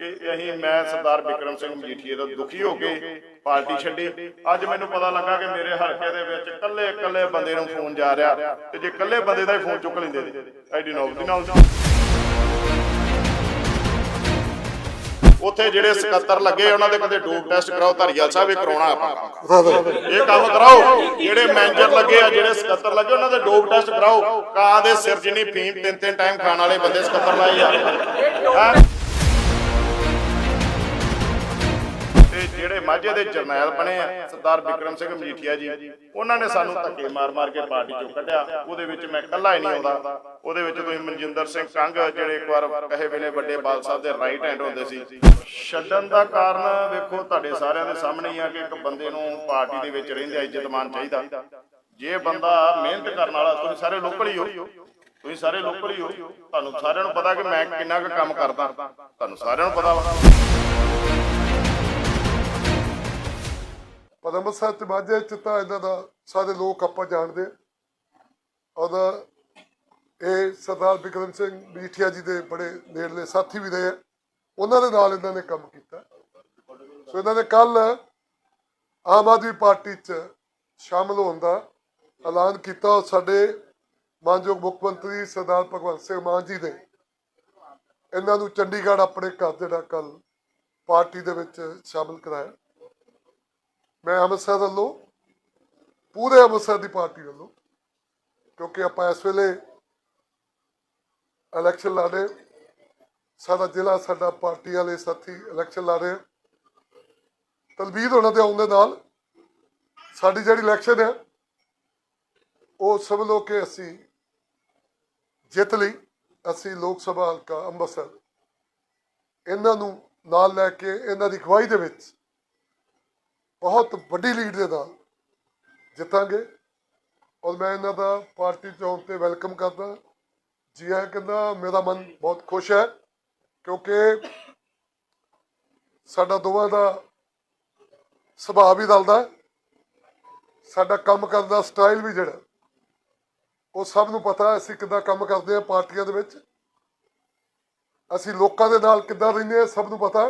ਕਿ ਅਸੀਂ, ਮੈਂ ਸਰਦਾਰ ਵਿਕਰਮ ਸਿੰਘ ਮਜੀਠੀਏ ਤੋਂ ਦੁਖੀ ਹੋ ਕੇ ਪਾਰਟੀ ਛੱਡੀ। ਅੱਜ ਮੈਨੂੰ ਪਤਾ ਲੱਗਾ ਕਿ ਮੇਰੇ ਹਲਕੇ ਦੇ ਵਿੱਚ ਇਕੱਲੇ ਇਕੱਲੇ ਬੰਦੇ ਨੂੰ ਫੋਨ ਜਾ ਰਿਹਾ ਤੇ ਜੇ ਇਕੱਲੇ ਬੰਦੇ ਦਾ ਹੀ ਫੋਨ ਚੁੱਕ ਲੈਂਦੇ ਨੇ, ਐਡੀ ਨੌਬਤੀ ਨਾਲ ਉੱਥੇ ਜਿਹੜੇ ਸਕੱਤਰ ਲੱਗੇ, ਉਹਨਾਂ ਦੇ ਕਦੇ ਡੋਪ ਟੈਸਟ ਕਰਾਓ, ਧਰੀਵਾਲ ਸਾਹਿਬ, ਇਹ ਕਰਾਉਣਾ ਆਪਾਂ ਕੰਮ। ਇਹ ਕੰਮ ਕਰਾਓ। ਜਿਹੜੇ ਮੈਨੇਜਰ ਲੱਗੇ ਆ, ਜਿਹੜੇ ਸਕੱਤਰ ਲੱਗੇ, ਉਹਨਾਂ ਦੇ ਡੋਪ ਟੈਸਟ ਕਰਾਓ। ਕਾਂ ਦੇ ਸਿਰ ਜਿੰਨੀ ਫੀਮ ਤਿੰਨ ਤਿੰਨ ਟਾਈਮ ਖਾਣ ਵਾਲੇ ਬੰਦੇ ਸਕੱਤਰ ਲਾਏ ਆ। ਜਿਹੜੇ ਮਾਝੇ ਦੇ ਜਰਨੈਲ ਬਣੇ ਆ, ਸਰਦਾਰ ਵਿਕਰਮ ਸਿੰਘ ਮਜੀਠੀਆ ਜੀ। ਉਹਨਾਂ ਨੇ ਸਾਨੂੰ ਧੱਕੇ ਮਾਰ-ਮਾਰ ਕੇ ਪਾਰਟੀ ਚੋਂ ਕੱਢਿਆ। ਉਹਦੇ ਵਿੱਚ ਮੈਂ ਇਕੱਲਾ ਹੀ ਨਹੀਂ ਆਉਂਦਾ। ਉਹਦੇ ਵਿੱਚ ਤੁਸੀਂ ਮਨਜਿੰਦਰ ਸਿੰਘ ਕੰਗ, ਜਿਹੜੇ ਇੱਕ ਵਾਰ ਕਹੇ ਵੇਲੇ ਵੱਡੇ ਬਾਲ ਸਾਹਿਬ ਦੇ ਰਾਈਟ ਹੈਂਡ ਹੁੰਦੇ ਸੀ। ਛੱਡਣ ਦਾ ਕਾਰਨ ਵੇਖੋ ਤੁਹਾਡੇ ਸਾਰਿਆਂ ਦੇ ਸਾਹਮਣੇ ਹੀ ਆ ਕਿ ਇੱਕ ਬੰਦੇ ਨੂੰ ਪਾਰਟੀ ਦੇ ਵਿੱਚ ਰਹਿੰਦਿਆਂ ਇੱਜ਼ਤ ਮਾਨ ਚਾਹੀਦਾ। ਜੇ ਬੰਦਾ ਮਿਹਨਤ ਕਰਨ ਵਾਲਾ, ਤੁਸੀਂ ਸਾਰੇ ਲੋਕਲ ਹੀ ਹੋ। ਤੁਸੀਂ ਸਾਰੇ ਲੋਕਲ ਹੀ ਹੋ। ਤੁਹਾਨੂੰ ਸਾਰਿਆਂ ਨੂੰ ਪਤਾ ਕਿ ਮੈਂ ਕਿੰਨਾ ਕੁ ਕੰਮ ਕਰਦਾ। ਤੁਹਾਨੂੰ ਸਾਰਿਆਂ ਨੂੰ ਪਤਾ ਵਾ। ਪਦਮ ਸਾਹਿਬ ਤੇ ਮਾਝੇ ਚ ਤਾਂ ਇਹਨਾਂ ਦਾ, ਸਾਰੇ ਲੋਕ ਆਪਾਂ ਜਾਣਦੇ ਹਾਂ। ਉਹਦਾ ਇਹ ਸਰਦਾਰ ਬਿਕਰਮ ਸਿੰਘ ਮਜੀਠੀਆ ਜੀ ਦੇ ਬੜੇ ਨੇੜਲੇ ਸਾਥੀ ਵੀ ਰਹੇ ਉਹਨਾਂ ਦੇ ਨਾਲ ਇਹਨਾਂ ਨੇ ਕੰਮ ਕੀਤਾ। ਸੋ ਇਹਨਾਂ ਨੇ ਕੱਲ ਆਮ ਆਦਮੀ ਪਾਰਟੀ ਚ ਸ਼ਾਮਲ ਹੋਣ ਦਾ ਐਲਾਨ ਕੀਤਾ। ਔਰ ਸਾਡੇ ਮਾਨਯੋਗ ਮੁੱਖ ਮੰਤਰੀ ਸਰਦਾਰ ਭਗਵੰਤ ਸਿੰਘ ਮਾਨ ਜੀ ਨੇ ਇਹਨਾਂ ਨੂੰ ਚੰਡੀਗੜ੍ਹ ਆਪਣੇ ਘਰ ਜਿਹੜਾ ਕੱਲ ਪਾਰਟੀ ਦੇ ਵਿੱਚ ਸ਼ਾਮਲ ਕਰਾਇਆ। ਮੈਂ ਅੰਮ੍ਰਿਤਸਰ ਵੱਲੋਂ, ਪੂਰੇ ਅੰਮ੍ਰਿਤਸਰ ਦੀ ਪਾਰਟੀ ਵੱਲੋਂ, ਕਿਉਂਕਿ ਆਪਾਂ ਇਸ ਵੇਲੇ ਇਲੈਕਸ਼ਨ ਲੜ ਰਹੇ ਸਾਡਾ ਜ਼ਿਲ੍ਹਾ, ਸਾਡਾ ਪਾਰਟੀ ਵਾਲੇ ਸਾਥੀ ਇਲੈਕਸ਼ਨ ਲਾ ਰਹੇ ਆ। ਤਲਬੀਰ ਹੋਣਾ ਦੇ ਆਉਣ ਦੇ ਨਾਲ ਸਾਡੀ ਜਿਹੜੀ ਇਲੈਕਸ਼ਨ ਹੈ, ਉਹ ਸਭ ਲੋਕ ਕਿ ਅਸੀਂ ਜਿੱਤ ਲਈ ਅਸੀਂ ਲੋਕ ਸਭਾ ਹਲਕਾ ਅੰਮ੍ਰਿਤਸਰ, ਇਹਨਾਂ ਨੂੰ ਨਾਲ ਲੈ ਕੇ ਇਹਨਾਂ ਦੀ ਅਗਵਾਈ ਦੇ ਵਿੱਚ ਬਹੁਤ ਵੱਡੀ ਲੀਡ ਦੇ ਨਾਲ ਜਿੱਤਾਂਗੇ। ਔਰ ਮੈਂ ਇਹਨਾਂ ਦਾ ਪਾਰਟੀ ਚੌਂਕ ਤੇ ਵੈਲਕਮ ਕਰਦਾ। ਜੀ ਆਇਆਂ ਕਹਿੰਦਾ ਮੇਰਾ ਮਨ ਬਹੁਤ ਖੁਸ਼ ਹੈ ਕਿਉਂਕਿ ਸਾਡਾ ਦੋਵਾਂ ਦਾ ਸੁਭਾਅ ਵੀ ਰਲਦਾ ਸਾਡਾ ਕੰਮ ਕਰਨ ਦਾ ਸਟਾਈਲ ਵੀ ਜਿਹੜਾ, ਉਹ ਸਭ ਨੂੰ ਪਤਾ ਅਸੀਂ ਕਿੱਦਾਂ ਕੰਮ ਕਰਦੇ ਹਾਂ ਪਾਰਟੀਆਂ ਦੇ ਵਿੱਚ। ਅਸੀਂ ਲੋਕਾਂ ਦੇ ਨਾਲ ਕਿੱਦਾਂ ਰਹਿੰਦੇ ਹਾਂ, ਸਭ ਨੂੰ ਪਤਾ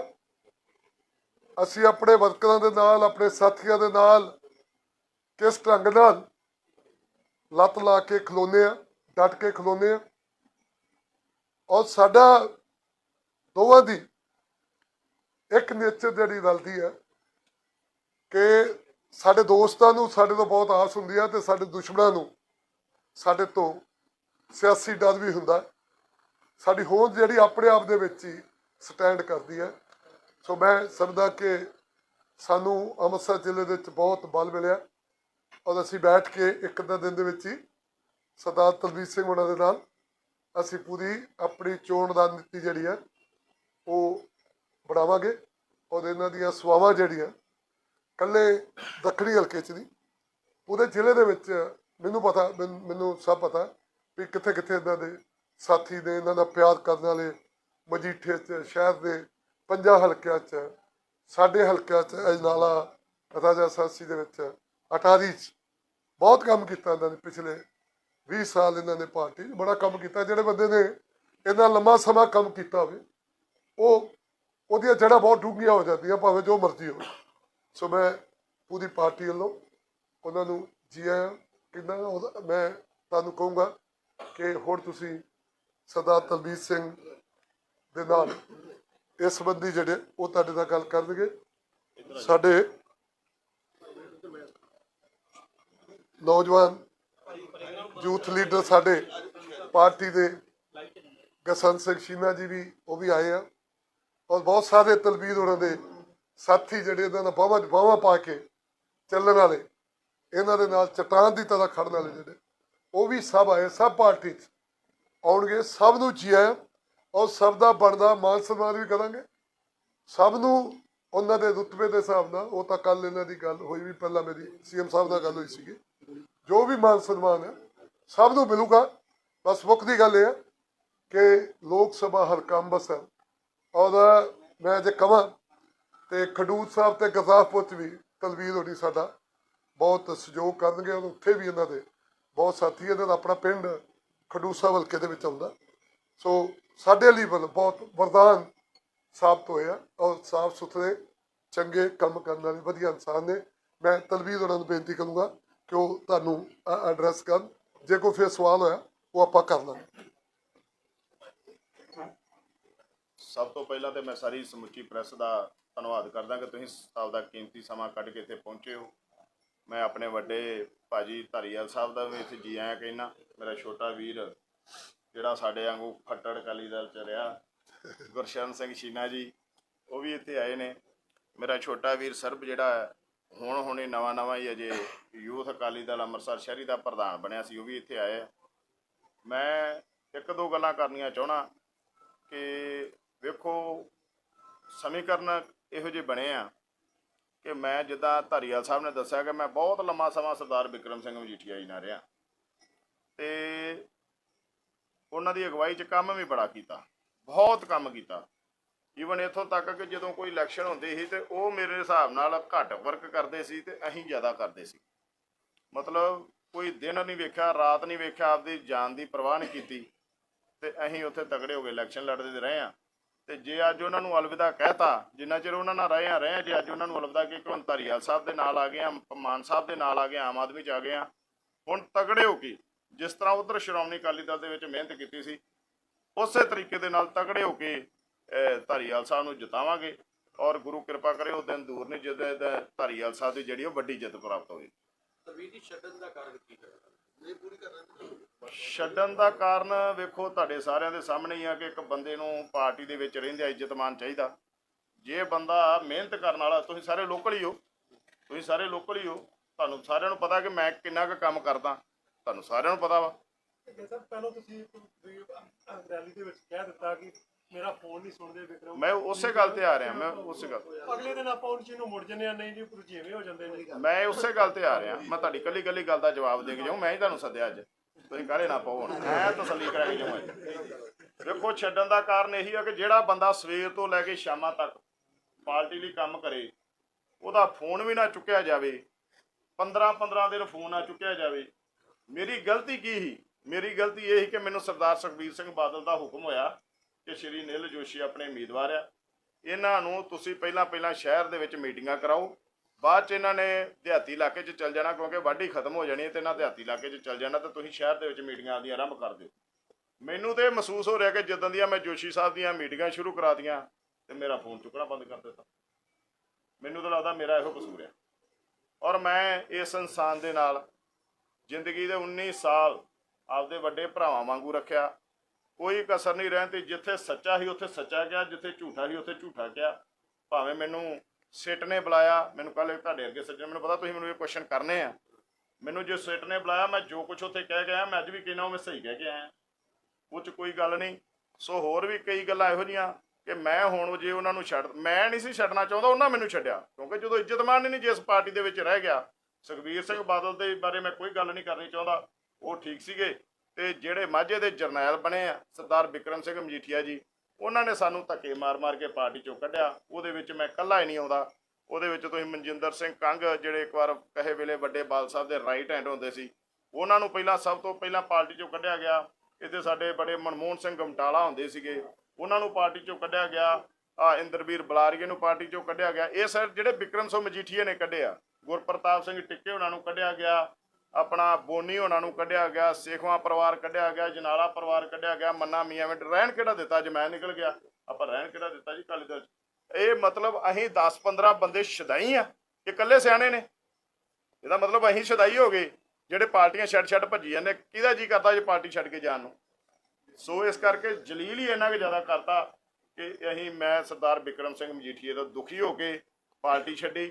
ਅਸੀਂ ਆਪਣੇ ਵਰਕਰਾਂ ਦੇ ਨਾਲ, ਆਪਣੇ ਸਾਥੀਆਂ ਦੇ ਨਾਲ ਕਿਸ ਢੰਗ ਨਾਲ ਲੱਤ ਲਾ ਕੇ ਖਲੋਨੇ ਆ, ਡਟ ਕੇ ਖਲੋਨੇ ਆ। ਔਰ ਸਾਡਾ ਦੋਵਾਂ ਦੀ ਇੱਕ ਨੇਚਰ ਜਿਹੜੀ ਰਲਦੀ ਹੈ ਕਿ ਸਾਡੇ ਦੋਸਤਾਂ ਨੂੰ ਸਾਡੇ ਤੋਂ ਬਹੁਤ ਆਸ ਹੁੰਦੀ ਹੈ ਤੇ ਸਾਡੇ ਦੁਸ਼ਮਣਾਂ ਨੂੰ ਸਾਡੇ ਤੋਂ ਸਿਆਸੀ ਡਰ ਵੀ ਹੁੰਦਾ। ਸਾਡੀ ਹੋਂਦ ਜਿਹੜੀ ਆਪਣੇ ਆਪ ਦੇ ਵਿੱਚ ਹੀ ਸਟੈਂਡ ਕਰਦੀ ਹੈ। ਸੋ ਮੈਂ ਸਮਝਦਾ ਕਿ ਸਾਨੂੰ ਅੰਮ੍ਰਿਤਸਰ ਜ਼ਿਲ੍ਹੇ ਦੇ ਵਿੱਚ ਬਹੁਤ ਬਲ ਮਿਲਿਆ ਔਰ ਅਸੀਂ ਬੈਠ ਕੇ ਇੱਕ ਅੱਧਾ ਦਿਨ ਦੇ ਵਿੱਚ ਹੀ ਸਰਦਾਰ ਤਲਵੀਰ ਸਿੰਘ ਉਹਨਾਂ ਦੇ ਨਾਲ ਅਸੀਂ ਪੂਰੀ ਆਪਣੀ ਚੋਣ ਦਾ ਨੀਤੀ ਜਿਹੜੀ ਹੈ ਉਹ ਬਣਾਵਾਂਗੇ ਔਰ ਇਹਨਾਂ ਦੀਆਂ ਸਵਾਵਾਂ ਜਿਹੜੀਆਂ ਕੱਲੇ ਦੱਖਣੀ ਹਲਕੇ 'ਚ ਨਹੀਂ, ਪੂਰੇ ਜ਼ਿਲ੍ਹੇ ਦੇ ਵਿੱਚ ਮੈਨੂੰ ਪਤਾ, ਮੈਨ- ਮੈਨੂੰ ਸਭ ਪਤਾ ਵੀ ਕਿੱਥੇ ਕਿੱਥੇ ਇਹਨਾਂ ਦੇ ਸਾਥੀ ਨੇ, ਇਹਨਾਂ ਦਾ ਪਿਆਰ ਕਰਨ ਵਾਲੇ ਮਜੀਠੇ 'ਚ, ਸ਼ਹਿਰ ਦੇ ਪੰਜਾਂ ਹਲਕਿਆਂ 'ਚ ਸਾਡੇ ਹਲਕਿਆਂ 'ਚ ਅਜਨਾਲਾ ਰਾਜਾ ਸਾਸੀ ਦੇ ਵਿੱਚ ਅਟਾਰੀ 'ਚ ਬਹੁਤ ਕੰਮ ਕੀਤਾ ਇਹਨਾਂ ਨੇ ਪਿਛਲੇ 20 ਸਾਲ ਇਹਨਾਂ ਨੇ ਪਾਰਟੀ 'ਚ, ਬੜਾ ਕੰਮ ਕੀਤਾ। ਜਿਹੜੇ ਬੰਦੇ ਨੇ ਇੰਨਾ ਲੰਮਾ ਸਮਾਂ ਕੰਮ ਕੀਤਾ ਹੋਵੇ, ਉਹ ਉਹਦੀਆਂ ਜੜ੍ਹਾਂ ਬਹੁਤ ਡੂੰਘੀਆਂ ਹੋ ਜਾਂਦੀਆਂ, ਭਾਵੇਂ ਜੋ ਮਰਜ਼ੀ ਹੋਵੇ। ਸੋ ਮੈਂ ਪੂਰੀ ਪਾਰਟੀ ਵੱਲੋਂ ਉਹਨਾਂ ਨੂੰ ਜੀ ਆਇਆਂ ਕਿੰਨਾ ਮੈਂ ਤੁਹਾਨੂੰ ਕਹੂੰਗਾ ਕਿ ਹੁਣ ਤੁਸੀਂ ਸਰਦਾਰ ਤਲਬੀਰ ਸਿੰਘ ਦੇ ਨਾਲ ਇਸ ਸੰਬੰਧੀ ਜਿਹੜੇ ਉਹ ਤੁਹਾਡੇ ਨਾਲ ਗੱਲ ਕਰਨਗੇ। ਸਾਡੇ ਨੌਜਵਾਨ ਯੂਥ ਲੀਡਰ ਸਾਡੇ ਪਾਰਟੀ ਦੇ ਗਸੰਤ ਸਿੰਘ ਸ਼ੀਨਾ ਜੀ ਵੀ, ਉਹ ਵੀ ਆਏ ਆ। ਔਰ ਬਹੁਤ ਸਾਰੇ ਤਲਬੀਰ ਉਹਨਾਂ ਦੇ ਸਾਥੀ ਜਿਹੜੇ ਇਹਨਾਂ ਨਾਲ ਬਾਹਾਂ 'ਚ ਬਾਹਾਂ ਪਾ ਕੇ ਚੱਲਣ ਵਾਲੇ, ਇਹਨਾਂ ਦੇ ਨਾਲ ਚਟਾਨ ਦੀ ਤਰ੍ਹਾਂ ਖੜਨ ਵਾਲੇ ਜਿਹੜੇ, ਉਹ ਵੀ ਸਭ ਆਏ, ਸਭ ਪਾਰਟੀ 'ਚ ਆਉਣਗੇ, ਸਭ ਨੂੰ ਜੀ ਆਇਆਂ। ਔਰ ਸਭ ਦਾ ਬਣਦਾ, ਮਾਨ ਸਨਮਾਨ ਵੀ ਕਰਾਂਗੇ। ਸਭ ਨੂੰ ਉਹਨਾਂ ਦੇ ਰੁਤਬੇ ਦੇ ਹਿਸਾਬ ਨਾਲ, ਉਹ ਤਾਂ ਕੱਲ ਇਹਨਾਂ ਦੀ ਗੱਲ ਹੋਈ ਵੀ ਪਹਿਲਾਂ ਮੇਰੀ ਸੀਐਮ ਸਾਹਿਬ ਨਾਲ ਗੱਲ ਹੋਈ ਸੀਗੀ। ਜੋ ਵੀ ਮਾਨ ਸਨਮਾਨ ਹੈ, ਸਭ ਨੂੰ ਮਿਲੂਗਾ। ਬਸ ਮੁੱਖ ਦੀ ਗੱਲ ਇਹ ਹੈ ਕਿ ਲੋਕ ਸਭਾ ਹਰ ਕੰਮ ਬਸ ਹੈ ਔਰ ਮੈਂ ਜੇ ਕਹਾਂ ਤੇ ਖਡੂਰ ਸਾਹਿਬ ਤੇ ਗਜ਼ਾਫਪੁਰ ਚ ਵੀ ਤਲਵੀਰ ਹੋਣੀ ਸਾਡਾ ਬਹੁਤ ਸਹਿਯੋਗ ਕਰਨਗੇ, ਔਰ ਉੱਥੇ ਵੀ ਇਹਨਾਂ ਦੇ ਬਹੁਤ ਸਾਥੀ ਇਹਨਾਂ ਦਾ ਆਪਣਾ ਪਿੰਡ ਖਡੂਰ ਸਾਹਿਬ ਹਲਕੇ ਦੇ ਵਿੱਚ ਆਉਂਦਾ। ਸੋ ਸਾਡੇ ਲਈ ਵੱਲ ਬਹੁਤ ਵਰਦਾਨ ਸਾਬਤ ਹੋਇਆ ਔਰ ਸਾਫ਼ ਸੁਥਰੇ, ਚੰਗੇ ਕੰਮ ਕਰਨ ਵਾਲੇ ਵਧੀਆ ਇਨਸਾਨ ਨੇ। ਮੈਂ ਤਲਵੀਰ ਉਹਨਾਂ ਨੂੰ ਬੇਨਤੀ ਕਰੂੰਗਾ ਕਿ ਉਹ ਤੁਹਾਨੂੰ ਐਡਰੈਸ ਕਰਨ। ਜੇ ਕੋਈ ਫਿਰ ਸਵਾਲ ਹੋਇਆ, ਉਹ ਆਪਾਂ ਕਰ ਲਾਂਗੇ। ਸਭ ਤੋਂ ਪਹਿਲਾਂ ਤੇ ਮੈਂ ਸਾਰੀ ਸਮੁੱਚੀ ਪ੍ਰੈਸ ਦਾ ਧੰਨਵਾਦ ਕਰਦਾ ਕਿ ਤੁਸੀਂ ਆਪਦਾ ਕੀਮਤੀ ਸਮਾਂ ਕੱਢ ਕੇ ਇੱਥੇ ਪਹੁੰਚੇ ਹੋ। ਮੈਂ ਆਪਣੇ ਵੱਡੇ ਭਾਜੀ ਧਾਰੀਵਾਲ ਸਾਹਿਬ ਦਾ ਵੀ ਇੱਥੇ ਜੀ ਆਇਆ ਕਹਿਣਾ ਮੇਰਾ ਛੋਟਾ ਵੀਰ ਜਿਹੜਾ ਸਾਡੇ ਵਾਂਗੂ ਫੱਟੜ ਅਕਾਲੀ ਦਲ ਚ ਰਿਹਾ, ਗੁਰਸ਼ਰਨ ਸਿੰਘ ਸ਼ੀਨਾ ਜੀ, ਉਹ ਵੀ ਇੱਥੇ ਆਏ ਨੇ। ਮੇਰਾ ਛੋਟਾ ਵੀਰ ਸਰਬ ਜਿਹੜਾ ਹੁਣ ਹੁਣੇ ਨਵਾਂ ਨਵਾਂ ਹੀ ਅਜੇ ਯੂਥ ਅਕਾਲੀ ਦਲ ਅੰਮ੍ਰਿਤਸਰ ਸ਼ਹਿਰੀ ਦਾ ਪ੍ਰਧਾਨ ਬਣਿਆ ਸੀ, ਉਹ ਵੀ ਇੱਥੇ ਆਏ ਮੈਂ ਇੱਕ ਦੋ ਗੱਲਾਂ ਕਰਨੀਆਂ ਚਾਹਣਾ ਕਿ ਵੇਖੋ, ਸਮੀਕਰਨ ਇਹੋ ਜਿਹੇ ਬਣੇ ਆ ਕਿ ਮੈਂ ਜਿੱਦਾਂ ਧਾਰੀਵਾਲ ਸਾਹਿਬ ਨੇ ਦੱਸਿਆ ਕਿ ਮੈਂ ਬਹੁਤ ਲੰਮਾ ਸਮਾਂ ਸਰਦਾਰ ਵਿਕਰਮ ਸਿੰਘ ਮਜੀਠੀਆ ਜੀ ਨਾਲ ਰਿਹਾ। ਤੇ ਉਹਨਾਂ ਦੀ ਅਗਵਾਈ 'ਚ ਕੰਮ ਵੀ ਬੜਾ ਕੀਤਾ, ਬਹੁਤ ਕੰਮ ਕੀਤਾ। ਈਵਨ ਇੱਥੋਂ ਤੱਕ ਕਿ ਜਦੋਂ ਕੋਈ ਇਲੈਕਸ਼ਨ ਹੁੰਦੀ ਸੀ ਤੇ ਉਹ ਮੇਰੇ ਹਿਸਾਬ ਨਾਲ ਘੱਟ ਵਰਕ ਕਰਦੇ ਸੀ ਤੇ ਅਸੀਂ ਜ਼ਿਆਦਾ ਕਰਦੇ ਸੀ। ਮਤਲਬ ਕੋਈ ਦਿਨ ਨਹੀਂ ਵੇਖਿਆ, ਰਾਤ ਨਹੀਂ ਵੇਖਿਆ, ਆਪਦੀ ਜਾਨ ਦੀ ਪਰਵਾਹ ਨਹੀਂ ਕੀਤੀ ਤੇ ਅਸੀਂ ਉੱਥੇ ਤਗੜੇ ਹੋ ਗਏ ਇਲੈਕਸ਼ਨ ਲੜਦੇ ਰਹੇ ਆ ਤੇ ਜੇ ਅੱਜ ਉਹਨਾਂ ਨੂੰ ਅਲਵਿਦਾ ਕਹਿਤਾ, ਜਿੰਨਾ ਚਿਰ ਉਹਨਾਂ ਨਾਲ ਰਹੇ ਆ ਰਹੇ ਆ ਜੇ ਅੱਜ ਉਹਨਾਂ ਨੂੰ ਅਲਵਿਦਾ ਕਿ ਹੁਣ ਧਾਰੀਵਾਲ ਸਾਹਿਬ ਦੇ ਨਾਲ ਆ ਗਏ ਆ ਮਾਨ ਸਾਹਿਬ ਦੇ ਨਾਲ ਆ ਗਏ ਆਮ ਆਦਮੀ ਚ ਆ ਗਏ ਆ ਹੁਣ ਤਗੜੇ ਹੋ ਕੇ ਜਿਸ ਤਰ੍ਹਾਂ ਉਧਰ ਸ਼੍ਰੋਮਣੀ ਅਕਾਲੀ ਦਲ ਦੇ ਵਿੱਚ ਮਿਹਨਤ ਕੀਤੀ ਸੀ ਉਸੇ ਤਰੀਕੇ ਦੇ ਨਾਲ ਤਗੜੇ ਹੋ ਕੇ ਧਾਰੀਵਾਲ ਸਾਹਿਬ ਨੂੰ ਜਿਤਾਵਾਂਗੇ ਔਰ ਗੁਰੂ ਕਿਰਪਾ ਕਰੇ ਉਹ ਦਿਨ ਦੂਰ ਨਹੀਂ ਜਦੋਂ ਧਾਰੀਵਾਲ ਸਾਹਿਬ ਦੀ ਜਿਹੜੀ ਉਹ ਵੱਡੀ ਜਿੱਤ ਪ੍ਰਾਪਤ ਹੋਵੇ ਛੱਡਣ ਦਾ ਕਾਰਨ ਕੀ ਹੈ? ਨਹੀਂ ਪੂਰੀ ਕਰਨਾ ਛੱਡਣ ਦਾ ਕਾਰਨ ਵੇਖੋ ਤੁਹਾਡੇ ਸਾਰਿਆਂ ਦੇ ਸਾਹਮਣੇ ਹੀ ਆ ਕਿ ਇੱਕ ਬੰਦੇ ਨੂੰ ਪਾਰਟੀ ਦੇ ਵਿੱਚ ਰਹਿੰਦਿਆਂ ਇੱਜ਼ਤ ਮਾਨ ਚਾਹੀਦਾ। ਜੇ ਬੰਦਾ ਮਿਹਨਤ ਕਰਨ ਵਾਲਾ ਤੁਸੀਂ ਸਾਰੇ ਲੋਕਲ ਹੀ ਹੋ। ਤੁਸੀਂ ਸਾਰੇ ਲੋਕਲ ਹੀ ਹੋ। ਤੁਹਾਨੂੰ ਸਾਰਿਆਂ ਨੂੰ ਪਤਾ ਕਿ ਮੈਂ ਕਿੰਨਾ ਕੁ ਕੰਮ ਕਰਦਾ। ਤੁਹਾਨੂੰ ਸਾਰਿਆਂ ਨੂੰ ਪਤਾ ਵਾ। ਕਿ ਸਰ ਪਹਿਲਾਂ ਤੁਸੀਂ ਵੀ ਰੈਲੀ ਦੇ ਵਿੱਚ ਕਹਿ ਦਿੱਤਾ ਕਿ ਮੇਰਾ ਫੋਨ ਨਹੀਂ ਸੁਣਦੇ ਵਿਕਰਮ ਮੈਂ ਉਸੇ ਗੱਲ ਤੇ ਆ ਰਿਹਾ ਮੈਂ ਉਸੇ ਗੱਲ ਅਗਲੇ ਦਿਨ ਆਪਾਂ ਉਹ ਨੂੰ ਮੁੜ ਜੰਨੇ ਆ ਨਹੀਂ ਜੀ ਜਿਵੇਂ ਹੋ ਜਾਂਦੇ ਨੇ। ਮੈਂ ਉਸੇ ਗੱਲ ਤੇ ਆ ਰਿਹਾ ਮੈਂ ਤੁਹਾਡੀ ਕੱਲੀ ਕੱਲੀ ਗੱਲ ਦਾ ਜਵਾਬ ਦੇ ਕੇ ਜਾਉਂ ਮੈਂ ਹੀ ਤੁਹਾਨੂੰ ਸੱਦਿਆ ਅੱਜ। ਤੁਸੀਂ ਕਾਹਲੇ ਨਾ ਪਾਓ ਹੁਣ? ਮੈਂ ਤਸੱਲੀ ਕਰਾ ਕੇ ਅੱਜ। ਦੇਖੋ ਛੱਡਣ ਦਾ ਕਾਰਨ ਇਹੀ ਆ ਕਿ ਜਿਹੜਾ ਬੰਦਾ ਸਵੇਰ ਤੋਂ ਲੈ ਕੇ ਸ਼ਾਮਾਂ ਤੱਕ ਪਾਰਟੀ ਲਈ ਕੰਮ ਕਰੇ ਉਹਦਾ ਫੋਨ ਵੀ ਨਾ ਚੁੱਕਿਆ ਜਾਵੇ 15 15 ਦਿਨ ਫੋਨ ਨਾ ਚੁੱਕਿਆ ਜਾਵੇ ਮੇਰੀ ਗਲਤੀ ਕੀ ਸੀ? ਮੇਰੀ ਗਲਤੀ ਇਹ ਸੀ ਕਿ ਮੈਨੂੰ ਸਰਦਾਰ ਸੁਖਬੀਰ ਸਿੰਘ ਬਾਦਲ ਦਾ ਹੁਕਮ ਹੋਇਆ ਕਿ ਸ਼੍ਰੀ ਨੀਲ ਜੋਸ਼ੀ ਆਪਣੇ ਉਮੀਦਵਾਰ ਆ। ਇਹਨਾਂ ਨੂੰ ਤੁਸੀਂ ਪਹਿਲਾਂ ਪਹਿਲਾਂ ਸ਼ਹਿਰ ਦੇ ਵਿੱਚ ਮੀਟਿੰਗਾਂ ਕਰਾਓ। ਬਾਅਦ ਚ ਇਹਨਾਂ ਨੇ ਦਿਹਾਤੀ ਇਲਾਕੇ 'ਚ ਚੱਲ ਜਾਣਾ ਕਿਉਂਕਿ ਵਾਢੀ ਖਤਮ ਹੋ ਜਾਣੀ ਹੈ ਤੇ ਇਹਨਾਂ ਦਿਹਾਤੀ ਇਲਾਕੇ 'ਚ ਚੱਲ ਜਾਣਾ ਤੇ ਤੁਸੀਂ ਸ਼ਹਿਰ ਦੇ ਵਿੱਚ ਮੀਟਿੰਗਾਂ ਆਦੀਆਂ ਆਰੰਭ ਕਰ ਦਿਓ। ਮੈਨੂੰ ਤੇ ਇਹ ਮਹਿਸੂਸ ਹੋ ਰਿਹਾ ਕਿ ਜਦੋਂ ਦੀਆਂ ਮੈਂ ਜੋਸ਼ੀ ਸਾਹਿਬ ਦੀਆਂ ਮੀਟਿੰਗਾਂ ਸ਼ੁਰੂ ਕਰਾਤੀਆਂ ਤੇ ਮੇਰਾ ਫੋਨ ਚੁੱਕਣਾ ਬੰਦ ਕਰ ਦਿੱਤਾ। ਮੈਨੂੰ ਤਾਂ ਲੱਗਦਾ ਮੇਰਾ ਇਹੋ ਕਸੂਰ ਹੈ ਔਰ ਮੈਂ ਇਸ ਇਨਸਾਨ ਦੇ ਨਾਲ ਜ਼ਿੰਦਗੀ ਦੇ 19 ਸਾਲ ਆਪਦੇ ਵੱਡੇ ਭਰਾਵਾਂ ਵਾਂਗੂ ਰੱਖਿਆ। ਕੋਈ ਕਸਰ ਨਹੀਂ ਰਹਿਣ ਤੇ ਜਿੱਥੇ ਸੱਚਾ ਸੀ ਉੱਥੇ ਸੱਚਾ ਕਿਹਾ, ਜਿੱਥੇ ਝੂਠਾ ਸੀ ਉੱਥੇ ਝੂਠਾ ਗਿਆ ਭਾਵੇਂ ਮੈਨੂੰ ਸਿੱਟ ਨੇ ਬੁਲਾਇਆ, ਮੈਨੂੰ ਕੱਲ ਤੁਹਾਡੇ ਅੱਗੇ ਸੱਜਣ, ਮੈਨੂੰ ਪਤਾ ਤੁਸੀਂ ਮੈਨੂੰ ਇਹ ਕੁਐਸਚਨ ਕਰਨੇ ਆ। ਮੈਨੂੰ ਜੇ ਸਿੱਟ ਨੇ ਬੁਲਾਇਆ, ਮੈਂ ਜੋ ਕੁਝ ਉੱਥੇ ਕਹਿ ਗਿਆ ਮੈਂ ਅੱਜ ਵੀ ਕਹਿਣਾ ਉਹ ਮੈਂ ਸਹੀ ਕਹਿ ਕੇ ਆਇਆ। ਉਹ 'ਚ ਕੋਈ ਗੱਲ ਨਹੀਂ। ਸੋ ਹੋਰ ਵੀ ਕਈ ਗੱਲਾਂ ਇਹੋ ਜੀਆਂ ਕਿ ਮੈਂ ਹੁਣ ਜੇ ਉਹਨਾਂ ਨੂੰ ਛੱਡ, ਮੈਂ ਨਹੀਂ ਸੀ ਛੱਡਣਾ ਚਾਹੁੰਦਾ, ਉਹਨਾਂ ਮੈਨੂੰ ਛੱਡਿਆ। ਕਿਉਂਕਿ ਜਦੋਂ ਇੱਜ਼ਤਮਾਨ ਨਹੀਂ, ਜਿਸ ਪਾਰਟੀ ਦੇ ਵਿੱਚ ਰਹਿ ਗਿਆ ਸੁਖਬੀਰ ਸਿੰਘ ਬਾਦਲ ਦੇ ਬਾਰੇ ਮੈਂ ਕੋਈ ਗੱਲ ਨਹੀਂ ਕਰਨੀ ਚਾਹੁੰਦਾ। ਉਹ ਠੀਕ ਸੀਗੇ ਤੇ ਜਿਹੜੇ ਮਾਝੇ ਦੇ ਜਰਨੈਲ ਬਣੇ ਆ, ਸਰਦਾਰ ਵਿਕਰਮ ਸਿੰਘ ਮਜੀਠੀਆ ਜੀ, ਉਹਨਾਂ ਨੇ ਸਾਨੂੰ ਧੱਕੇ ਮਾਰ-ਮਾਰ ਕੇ ਪਾਰਟੀ ਚੋਂ ਕੱਢਿਆ। ਉਹਦੇ ਵਿੱਚ ਮੈਂ ਇਕੱਲਾ ਹੀ ਨਹੀਂ ਆਉਂਦਾ। ਉਹਦੇ ਵਿੱਚ ਤੁਸੀਂ ਮਨਜਿੰਦਰ ਸਿੰਘ ਕੰਗ ਜਿਹੜੇ ਇੱਕ ਵਾਰ ਕਹੇ ਵੇਲੇ ਵੱਡੇ ਬਾਲ ਸਾਹਿਬ ਦੇ ਰਾਈਟ ਹੈਂਡ ਹੁੰਦੇ ਸੀ, ਉਹਨਾਂ ਨੂੰ ਪਹਿਲਾਂ ਸਭ ਤੋਂ ਪਹਿਲਾਂ ਪਾਰਟੀ ਚੋਂ ਕੱਢਿਆ ਗਿਆ। ਇੱਥੇ ਸਾਡੇ ਬੜੇ ਮਨਮੋਹਨ ਸਿੰਘ ਗਮਟਾਲਾ ਹੁੰਦੇ ਸੀਗੇ, ਉਹਨਾਂ ਨੂੰ ਪਾਰਟੀ ਚੋਂ ਕੱਢਿਆ ਗਿਆ। ਆ ਇੰਦਰਵੀਰ ਬਲਾਰੀਏ ਨੂੰ ਪਾਰਟੀ ਚੋਂ ਕੱਢਿਆ ਗਿਆ। ਇਹ ਸਰ ਜਿਹੜੇ ਵਿਕਰਮ ਸਿੰਘ ਮਜੀਠੀਏ ਨੇ ਕੱਢਿਆ ਗੁਰਪ੍ਰਤਾਪ ਸਿੰਘ ਟਿੱਕੇ ਉਹਨਾਂ ਨੂੰ ਕੱਢਿਆ ਗਿਆ, ਆਪਣਾ ਬੋਨੀ ਉਹਨਾਂ ਨੂੰ ਕੱਢਿਆ ਗਿਆ, ਸੇਖਵਾ ਪਰਿਵਾਰ ਕੱਢਿਆ ਗਿਆ, ਜਨਾਲਾ ਪਰਿਵਾਰ ਕੱਢਿਆ ਗਿਆ, ਮੰਨਾ ਮੀਆਂ ਵਿੱਚ ਰਹਿਣ ਕਿਹੜਾ ਦਿੱਤਾ ਅੱਜ ਮੈਂ ਨਿਕਲ ਗਿਆ? ਆਪਾਂ ਰਹਿਣ ਕਿਹੜਾ ਦਿੱਤਾ ਜੀ ਕਾਲੀ ਦਲ ਇਹ ਮਤਲਬ ਅਸੀਂ 10-15 ਬੰਦੇ ਸ਼ਦਾਈ ਆ, ਇਹ ਇਕੱਲੇ ਸਿਆਣੇ ਨੇ। ਇਹਦਾ ਮਤਲਬ ਅਸੀਂ ਸ਼ਦਾਈ ਹੋ ਗਏ, ਜਿਹੜੇ ਪਾਰਟੀਆਂ ਛੱਡ ਛੱਡ ਭੱਜੀ ਜਾਂਦੇ, ਕਿਹਦਾ ਜੀ ਕਰਦਾ ਜੇ ਪਾਰਟੀ ਛੱਡ ਕੇ ਜਾਣ ਨੂੰ? ਸੋ ਇਸ ਕਰਕੇ ਜਲੀਲ ਹੀ ਇੰਨਾ ਕੁ ਜ਼ਿਆਦਾ ਕਰਤਾ ਕਿ ਅਸੀਂ, ਮੈਂ ਸਰਦਾਰ ਵਿਕਰਮ ਸਿੰਘ ਮਜੀਠੀਏ ਦਾ ਦੁਖੀ ਹੋ ਕੇ ਪਾਰਟੀ ਛੱਡੀ।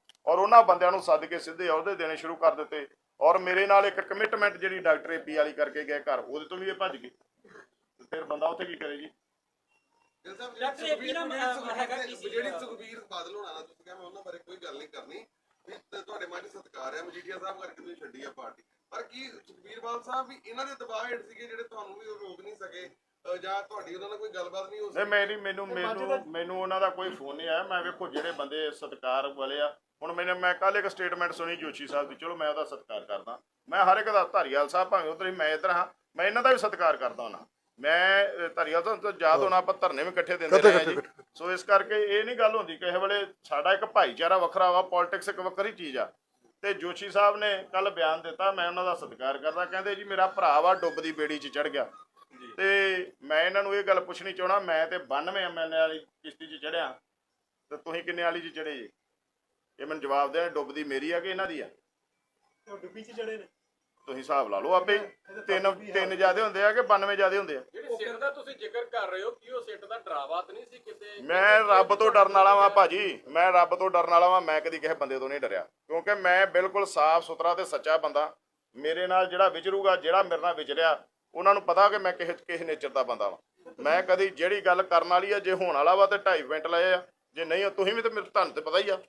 ਔਰ ਉਹਨਾਂ ਬੰਦਿਆਂ ਨੂੰ ਸੱਦ ਕੇ ਸਿੱਧੇ ਅਹੁਦੇ ਦੇਣੇ ਸ਼ੁਰੂ ਕਰ ਦਿੱਤੇ। ਔਰ ਮੇਰੇ ਨਾਲ ਇੱਕ ਕਮਿਟਮੈਂਟ ਜਿਹੜੀ ਡਾਕਟਰ ਏਪੀ ਵਾਲੀ ਕਰਕੇ ਗਏ ਘਰ ਉਹਦੇ ਤੋਂ ਵੀ ਇਹ ਭੱਜ ਗਏ। ਤੇ ਫਿਰ ਬੰਦਾ ਉੱਥੇ ਕੀ ਕਰੇ ਜੀ? ਡਾਕਟਰ ਕੀ ਸੀ? ਜਿਹੜੀ ਸੁਖਬੀਰ ਬਾਦਲ ਹੋਣਾ ਨਾ ਤੁਸੀਂ ਕਿਹਾ ਮੈਂ ਉਹਨਾਂ ਬਾਰੇ ਕੋਈ ਗੱਲ ਨਹੀਂ ਕਰਨੀ। ਤੁਹਾਡੇ ਮਨ 'ਚ ਸਤਿਕਾਰ ਹੈ ਮਜੀਠੀਆ ਸਾਹਿਬ ਕਰਕੇ ਤੁਸੀਂ ਛੱਡੀ ਆ ਪਾਰਟੀ। ਪਰ ਕੀ ਸੁਖਬੀਰ ਬਾਦਲ ਸਾਹਿਬ ਵੀ ਇਹਨਾਂ ਦੇ ਦਬਾਅ ਹੇਠ ਸੀਗੇ ਜਿਹੜੇ ਤੁਹਾਨੂੰ ਵੀ ਉਹ ਰੋਕ ਨਹੀਂ ਸਕੇ? ਜਾਂ ਤੁਹਾਡੀ ਉਹਨਾਂ ਨਾਲ ਕੋਈ ਗੱਲਬਾਤ ਨਹੀਂ ਹੋ ਨਹੀਂ ਸਕੀ? ਮੇਰੀ ਮੈਨੂੰ ਮੈਨੂੰ ਮੈਨੂੰ ਉਹਨਾਂ ਦਾ ਕੋਈ ਫੋਨ ਨਹੀਂ ਆਇਆ। ਮੈਂ ਵੇਖੋ ਜਿਹੜੇ ਬੰਦੇ ਸਤਿਕਾਰ ਵਾਲੇ ਆ ਹੁਣ ਮੈਨੇ ਮੈਂ ਕੱਲ ਇੱਕ ਸਟੇਟਮੈਂਟ ਸੁਣੀ ਜੋਸ਼ੀ ਸਾਹਿਬ ਦੀ। ਚਲੋ ਮੈਂ ਉਹਦਾ ਸਤਿਕਾਰ ਕਰਦਾ। ਮੈਂ ਹਰ ਇੱਕ ਦਾ ਧਾਰੀਵਾਲ ਸਾਹਿਬ ਭਾਵੇਂ ਉਧਰ ਹੀ ਮੈਂ ਇੱਧਰ ਹਾਂ। ਮੈਂ ਇਹਨਾਂ ਦਾ ਵੀ ਸਤਿਕਾਰ ਕਰਦਾ ਹਾਂ ਮੈਂ ਧਾਰੀਵਾਲ ਸਾਹਿਬ ਤੋਂ ਯਾਦ ਹੋਣਾ ਆਪਾਂ ਧਰਨੇ ਵੀ ਇਕੱਠੇ ਦਿੰਦੇ ਰਹੇ ਹਾਂ ਜੀ। ਸੋ ਇਸ ਕਰਕੇ ਇਹ ਨਹੀਂ ਗੱਲ ਹੁੰਦੀ ਕਿਸੇ ਵੇਲੇ ਸਾਡਾ ਇੱਕ ਭਾਈਚਾਰਾ ਵੱਖਰਾ ਵਾ ਪੋਲਿਟਿਕਸ ਇੱਕ ਵੱਖਰੀ ਚੀਜ਼ ਆ। ਤੇ ਜੋਸ਼ੀ ਸਾਹਿਬ ਨੇ ਕੱਲ ਬਿਆਨ ਦਿੱਤਾ ਮੈਂ ਉਹਨਾਂ ਦਾ ਸਤਿਕਾਰ ਕਰਦਾ। ਕਹਿੰਦੇ ਜੀ ਮੇਰਾ ਭਰਾ ਵਾ ਡੁੱਬਦੀ ਬੇੜੀ 'ਚ ਚੜ ਗਿਆ। ਤੇ ਮੈਂ ਇਹਨਾਂ ਨੂੰ ਇਹ ਗੱਲ ਪੁੱਛਣੀ ਚਾਹਣਾ ਮੈਂ ਤੇ 92 ਐਮਐਲਏ ਵਾਲੀ ਕਿਸ਼ਤੀ 'ਚ ਚੜਿਆ ਤੇ ਤੁਸੀਂ ਕਿੰਨੇ ਵਾਲੀ 'ਚ ਚੜੇ ਜੀ? ਇਹ ਮੈਨੂੰ ਜਵਾਬ ਦੇਣ ਡੁੱਬਦੀ ਮੇਰੀ ਆ ਕਿ ਇਹਨਾਂ ਦੀ ਆ? ਉਹ ਡੁੱਬੀ ਚ ਜੜੇ ਨੇ। ਤੁਸੀਂ ਹਿਸਾਬ ਲਾ ਲਓ ਆਪੇ। ਤਿੰਨ ਤਿੰਨ ਜਿਆਦੇ ਹੁੰਦੇ ਆ ਕਿ 92 ਜਿਆਦੇ ਹੁੰਦੇ ਆ? ਜਿਹੜੀ ਸਿੱਟ ਦਾ ਤੁਸੀਂ ਜ਼ਿਕਰ ਕਰ ਰਹੇ ਹੋ ਕਿ ਉਹ ਸਿੱਟ ਦਾ ਡਰਾਵਾ ਤਾਂ ਨਹੀਂ ਸੀ ਕਿਤੇ? ਮੈਂ ਰੱਬ ਤੋਂ ਡਰਨ ਵਾਲਾ ਵਾਂ ਭਾਜੀ। ਮੈਂ ਰੱਬ ਤੋਂ ਡਰਨ ਵਾਲਾ ਵਾਂ। ਮੈਂ ਕਦੀ ਕਿਸੇ ਬੰਦੇ ਤੋਂ ਨਹੀਂ ਡਰਿਆ। ਕਿਉਂਕਿ ਮੈਂ ਬਿਲਕੁਲ ਸਾਫ਼ ਸੁਥਰਾ ਤੇ ਸੱਚਾ ਬੰਦਾ। ਮੇਰੇ ਨਾਲ ਜਿਹੜਾ ਵਿਚਰੂਗਾ ਜਿਹੜਾ ਮੇਰੇ ਨਾਲ ਵਿਚਰਿਆ ਉਹਨਾਂ ਨੂੰ ਪਤਾ ਕਿ ਮੈਂ ਕਿਸ ਕਿਸ ਨੇਚਰ ਦਾ ਬੰਦਾ ਵਾਂ। ਮੈਂ ਕਦੀ ਜਿਹੜੀ ਗੱਲ ਕਰਨ ਵਾਲੀ ਆ ਜੇ ਹੋਣ ਵਾਲਾ ਵਾ ਤੇ 2.5 ਮਿੰਟ ਲਏ ਆ। ਜੇ ਨਹੀਂ ਤੁਸੀਂ ਵੀ ਤੇ ਮੇਰੇ ਤੁਹਾਨੂੰ ਤੇ ਪਤਾ ਹੀ ਆ।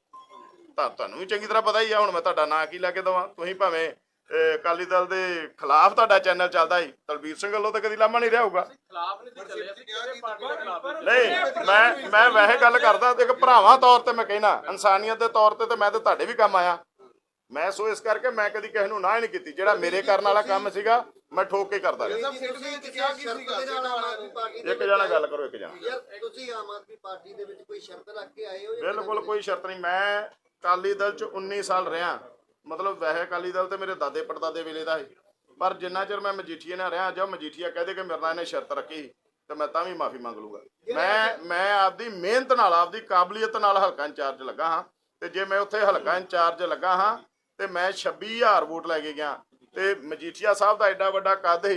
ਤਾਂ ਤੁਹਾਨੂੰ ਵੀ ਚੰਗੀ ਤਰ੍ਹਾਂ ਪਤਾ ਹੀ ਆ ਹੁਣ ਮੈਂ ਤੁਹਾਡਾ ਨਾਂ ਕੀ ਲਾ ਕੇ ਦਵਾਂ? ਤੁਸੀਂ ਭਾਵੇਂ ਅਹ, ਅਕਾਲੀ ਦਲ ਦੇ ਖਿਲਾਫ ਤੁਹਾਡਾ ਚੈਨਲ ਚੱਲਦਾ ਸੀ ਤਲਬੀਰ ਸਿੰਘ ਵੱਲੋਂ ਤਾਂ ਕਦੀ ਲਾਮਾ ਨਹੀਂ ਰਿਹਾ ਹੋਊਗਾ। ਖਿਲਾਫ ਨਹੀਂ ਸੀ ਚੱਲੇ ਅਸੀਂ ਕਿਸੇ ਪਾਰਟੀ ਦੇ ਖਿਲਾਫ। ਨਹੀਂ ਨਹੀਂ ਮੈਂ ਮੈਂ ਵੈਸੇ ਗੱਲ ਕਰਦਾ ਇੱਕ ਭਰਾਵਾਂ ਤੌਰ ਤੇ ਮੈਂ ਕਹਿਣਾ ਇਨਸਾਨੀਅਤ ਦੇ ਤੌਰ ਤੇ ਤੇ ਮੈਂ ਤੇ ਤੁਹਾਡੇ ਵੀ ਕੰਮ ਆਇਆ। ਮੈਂ ਸੋ ਇਸ ਕਰਕੇ ਮੈਂ ਕਦੀ ਕਿਸੇ ਨੂੰ ਨਾ ਹੀ ਨਹੀਂ ਕੀਤੀ ਜਿਹੜਾ ਮੇਰੇ ਕਰਨ ਵਾਲਾ ਕੰਮ ਸੀਗਾ ਮੈਂ ਠੋਕ ਕੇ ਕਰਦਾ ਰਿਹਾ। ਇੱਕ ਜਣਾ ਗੱਲ ਕਰੋ ਇੱਕ ਜਣਾ ਯਾਰ ਤੁਸੀਂ ਆਮ ਆਦਮੀ ਪਾਰਟੀ ਦੇ ਵਿੱਚ ਕੋਈ ਸ਼ਰਤ ਰੱਖ ਕੇ ਆਏ ਹੋ ਜਾਂ ਬਿਲਕੁਲ ਕੋਈ ਸ਼ਰਤ ਨਹੀਂ ਮੈਂ ਅਕਾਲੀ ਦਲ ਚ 19 ਸਾਲ ਰਿਹਾ। ਮਤਲਬ ਵੈਸੇ ਅਕਾਲੀ ਦਲ ਤੇ ਮੇਰੇ ਦਾਦੇ ਪੜਦਾਦੇ ਵੇਲੇ ਦਾ ਸੀ। ਪਰ ਜਿੰਨਾ ਚਿਰ ਮੈਂ ਮਜੀਠੀਆ ਨਾਲ ਰਿਹਾ ਜਦ ਮਜੀਠੀਆ ਕਹਦੇ ਕਿ ਮੇਰੇ ਨਾਲ ਇਹਨੇ ਸ਼ਰਤ ਰੱਖੀ ਤੇ ਮੈਂ ਤਾਂ ਵੀ ਮਾਫੀ ਮੰਗ ਲੂਗਾ ਮੈਂ ਮੈਂ ਆਪਦੀ ਮਿਹਨਤ ਨਾਲ ਆਪਦੀ ਕਾਬਲੀਅਤ ਨਾਲ ਹਲਕਾ ਇੰਚਾਰਜ ਲੱਗਾ ਹਾਂ। ਤੇ ਜੇ ਮੈਂ ਉੱਥੇ ਹਲਕਾ ਇੰਚਾਰਜ ਲੱਗਾ ਹਾਂ ਤੇ ਮੈਂ 26000 ਵੋਟ ਲੈ ਕੇ ਗਿਆ। ਤੇ ਮਜੀਠੀਆ ਸਾਹਿਬ ਦਾ ਐਡਾ ਵੱਡਾ ਕੱਦ ਸੀ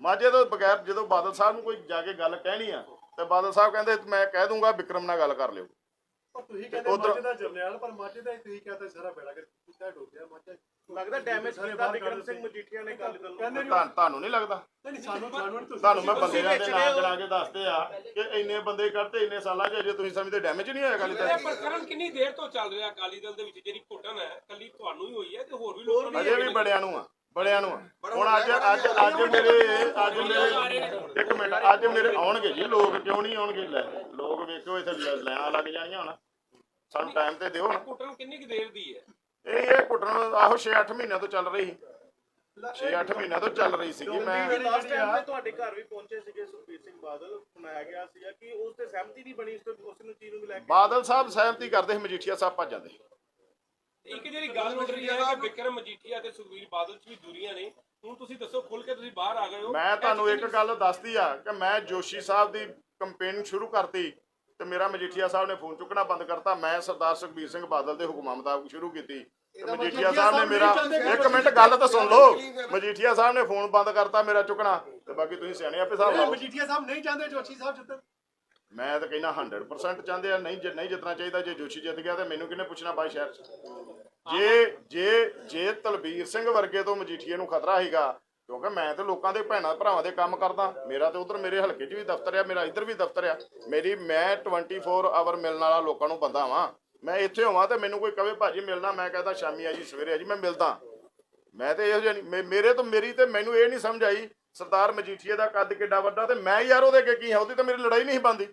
ਮਾਝੇ ਤੋਂ ਬਗੈਰ ਜਦੋਂ ਬਾਦਲ ਸਾਹਿਬ ਨੂੰ ਕੋਈ ਜਾ ਕੇ ਗੱਲ ਕਹਿਣੀ ਆ ਤੇ ਬਾਦਲ ਸਾਹਿਬ ਕਹਿੰਦੇ ਮੈਂ ਕਹਿ ਦੂੰਗਾ ਵਿਕਰਮ ਨਾਲ ਗੱਲ ਕਰ ਲਿਓ। ਪਰ ਤੁਸੀਂ ਕਹਿੰਦੇ ਉੱਧਰ- ਮਾਝੇ ਦਾ ਜਰਨੈਲ ਪਰ ਮਾਝੇ ਦਾ ਹੀ ਤੁਸੀਂ ਕਹਿੰਦੇ ਸਾਰਾ ਬੇੜਾ ਕਰ ਕੀਤਾ ਡੁੱਬ ਗਿਆ ਮਾਝਾ। ਲੱਗਦਾ ਡੈਮੇਜ ਕੀਤਾ ਵਿਕਰਮ ਸਿੰਘ ਮਜੀਠੀਆ ਨੇ ਅਕਾਲੀ ਦਲ ਨੂੰ ਕਹਿੰਦੇ ਨਹੀਂ ਤੁਹਾਨੂੰ ਤੁਹਾਨੂੰ ਨਹੀਂ ਲੱਗਦਾ। ਨਹੀਂ ਸਾਨੂੰ ਸਾਨੂੰ ਨਹੀਂ ਤੁਸੀਂ ਤੁਹਾਨੂੰ ਮੈਂ ਬੰਦੇ ਦੇ ਤੁਸੀਂ ਨਾਂ ਵਿੱਚ ਗਿਣਾ ਕੇ ਦੱਸਦੇ ਆ ਕਿ ਇੰਨੇ ਬੰਦੇ ਕੱਢਤੇ ਇੰਨੇ ਸਾਲਾਂ 'ਚ ਅਜੇ ਤੁਸੀਂ ਸਮਝਦੇ ਡੈਮੇਜ ਨਹੀਂ ਹੋਇਆ ਗੱਲ ਤਾਂ ਕਿੰਨੀ ਦੇਰ ਤੋਂ ਚੱਲ ਰਿਹਾ ਅਕਾਲੀ ਦਲ ਦੇ ਵਿੱਚ? ਜਿਹੜੀ ਘੁੱਟਣ ਹੈ ਕੱਲੀ ਤੁਹਾਨੂੰ ਹੀ ਹੋਈ ਹੈ ਤੇ ਹੋਰ ਵੀ ਲੋਕਾਂ ਨੂੰ ਅਜੇ ਵੀ ਬੜਿਆਂ ਨੂੰ ਆ। ਬੜਿਆਂ ਨੂੰ। ਹੁਣ ਅੱਜ ਅੱਜ ਅੱਜ ਮੇਰੇ ਅੱਜ ਮੇਰੇ ਇੱਕ ਮਿੰਟ ਅੱਜ ਮੇਰੇ ਆਉਣਗੇ ਜੀ ਲੋਕ ਕਿਉਂ ਨਹੀਂ ਆਉਣਗੇ? ਲੈ ਲੋਕ ਵੇਖੋ ਇੱਥੇ ਲ- ਲੈਣਾ ਲੱਗ ਜਾਣੀਆਂ ਹੁਣ। ਸਾਨੂੰ ਟਾਈਮ ਤੇ ਦਿਓ ਹੁਣ। ਘੁੱਟਣ ਕਿੰਨੀ ਕੁ ਦੇਰ ਦੀ ਹੈ? ਇਹ ਇਹ ਘੁੱਟਣ ਆਹੋ 6-8 ਮਹੀਨਿਆਂ ਤੋਂ ਚੱਲ ਰਹੀ 6-8 ਮਹੀਨਿਆਂ ਤੋਂ ਚੱਲ ਰਹੀ ਸੀਗੀ। ਮੈਂ ਲਾਸਟ ਟਾਈਮ ਤੇ ਤੁਹਾਡੇ ਘਰ ਵੀ ਪਹੁੰਚੇ ਸੀਗੇ ਸੁਖਬੀਰ ਸਿੰਘ ਬਾਦਲ ਸੁਣਾਇਆ ਗਿਆ ਸੀਗਾ ਕਿ ਉਸ ਤੇ ਸਹਿਮਤੀ ਨਹੀਂ ਬਣੀ ਉਸ ਤੋਂ ਉਸ ਨੂੰ ਚੀਜ਼ ਨੂੰ ਲੈ ਕੇ। ਬਾਦਲ ਸਾਹਿਬ ਸਹਿਮਤੀ ਕਰਦੇ ਸੀ ਮਜੀਠੀਆ ਸਾਹਿਬ ਭੱਜ ਜਾਂਦੇ ਇੱਕ ਜਿਹੜੀ ਗੱਲ ਉੱਠ ਰਹੀ ਹੈ ਕਿ ਵਿਕਰਮ ਮਜੀਠੀਆ ਤੇ ਸੁਖਬੀਰ ਬਾਦਲ ਚ ਵੀ ਦੂਰੀਆਂ ਨੇ। ਹੁਣ ਤੁਸੀਂ ਦੱਸੋ ਖੁੱਲ ਕੇ ਤੁਸੀਂ ਬਾਹਰ ਆ ਗਏ ਹੋ। ਮੈਂ ਤੁਹਾਨੂੰ ਇੱਕ ਗੱਲ ਦੱਸਦੀ ਆ ਕਿ ਮੈਂ ਜੋਸ਼ੀ ਸਾਹਿਬ ਦੀ ਕੰਪੇਨ ਸ਼ੁਰੂ ਕਰਤੀ ਤੇ ਮੇਰਾ ਮਜੀਠੀਆ ਸਾਹਿਬ ਨੇ ਫੋਨ ਚੁੱਕਣਾ ਬੰਦ ਕਰਤਾ। ਮੈਂ ਸਰਦਾਰ ਸੁਖਬੀਰ ਸਿੰਘ ਬਾਦਲ ਦੇ ਹੁਕਮਾਂ ਮੁਤਾਬਕ ਸ਼ੁਰੂ ਕੀਤੀ। ਤੇ ਮਜੀਠੀਆ ਸਾਹਿਬ ਨੇ ਮੇਰਾ ਇੱਕ ਮਿੰਟ ਗੱਲ ਤਾਂ ਸੁਣ ਲਓ। ਮਜੀਠੀਆ ਸਾਹਿਬ ਨੇ ਫੋਨ ਬੰਦ ਕਰਤਾ ਮੇਰਾ ਚੁੱਕਣਾ। ਤੇ ਬਾਕੀ ਤੁਸੀਂ ਸਿਆਣੇ ਆਪੇ ਹਿਸਾਬ ਲਾਓ ਮਜੀਠੀਆ ਸਾਹਿਬ ਨਹੀਂ ਚਾਹੁੰਦੇ ਜੋਸ਼ੀ ਸਾਹਿਬ ਜਿੱਤਣ ਮੈਂ ਤਾਂ ਕਹਿੰਦਾ 100% ਚਾਹੁੰਦੇ ਆ। ਨਹੀਂ ਜੇ ਨਹੀਂ ਜਿੱਤਣਾ ਚਾਹੀਦਾ। ਜੇ ਜੋਸ਼ੀ ਜਿੱਤ ਗਿਆ ਤੇ ਮੈਨੂੰ ਕਿਹਨੇ ਪੁੱਛਣਾ ਬਾਈ ਸ਼ਹਿਰ 'ਚ? ਜੇ ਜੇ ਜੇ ਤਲਬੀਰ ਸਿੰਘ ਵਰਗੇ ਤੋਂ ਮਜੀਠੀਏ ਨੂੰ ਖਤਰਾ ਹੈਗਾ ਕਿਉਂਕਿ ਮੈਂ ਤੇ ਲੋਕਾਂ ਦੇ ਭੈਣਾਂ ਭਰਾਵਾਂ ਦੇ ਕੰਮ ਕਰਦਾ ਮੇਰਾ ਤੇ ਉਧਰ ਮੇਰੇ ਹਲਕੇ 'ਚ ਵੀ ਦਫ਼ਤਰ ਆ ਮੇਰਾ ਇੱਧਰ ਵੀ ਦਫ਼ਤਰ ਆ ਮੇਰੀ ਮੈਂ 24 ਆਵਰ ਮਿਲਣ ਵਾਲਾ ਲੋਕਾਂ ਨੂੰ ਬੰਦਾ ਵਾਂ। ਮੈਂ ਇੱਥੇ ਹੋਵਾਂ ਤੇ ਮੈਨੂੰ ਕੋਈ ਕਵੇ ਭਾਜੀ ਮਿਲਣਾ ਮੈਂ ਕਹਦਾ ਸ਼ਾਮੀ ਆ ਜੀ ਸਵੇਰੇ ਆ ਜੀ ਮੈਂ ਮਿਲਦਾ। ਮੈਂ ਤੇ ਇਹੋ ਜਿਹਾ ਨਹੀਂ ਮੇ- ਮੇਰੇ ਤੋਂ ਮੇਰੀ ਤੇ ਮੈਨੂੰ ਇਹ ਨਹੀਂ ਸਮਝ ਆਈ ਸਰਦਾਰ ਮਜੀਠੀਏ ਦਾ ਕੱਦ ਕਿੱਡਾ ਵੱਡਾ ਤੇ ਮੈਂ ਯਾਰ ਉਹਦੇ ਅੱਗੇ ਕੀ ਹਾਂ ਉਹਦੀ ਤਾਂ ਮੇਰੀ ਲੜਾਈ ਨਹੀਂ ਸੀ ਬਣਦੀ।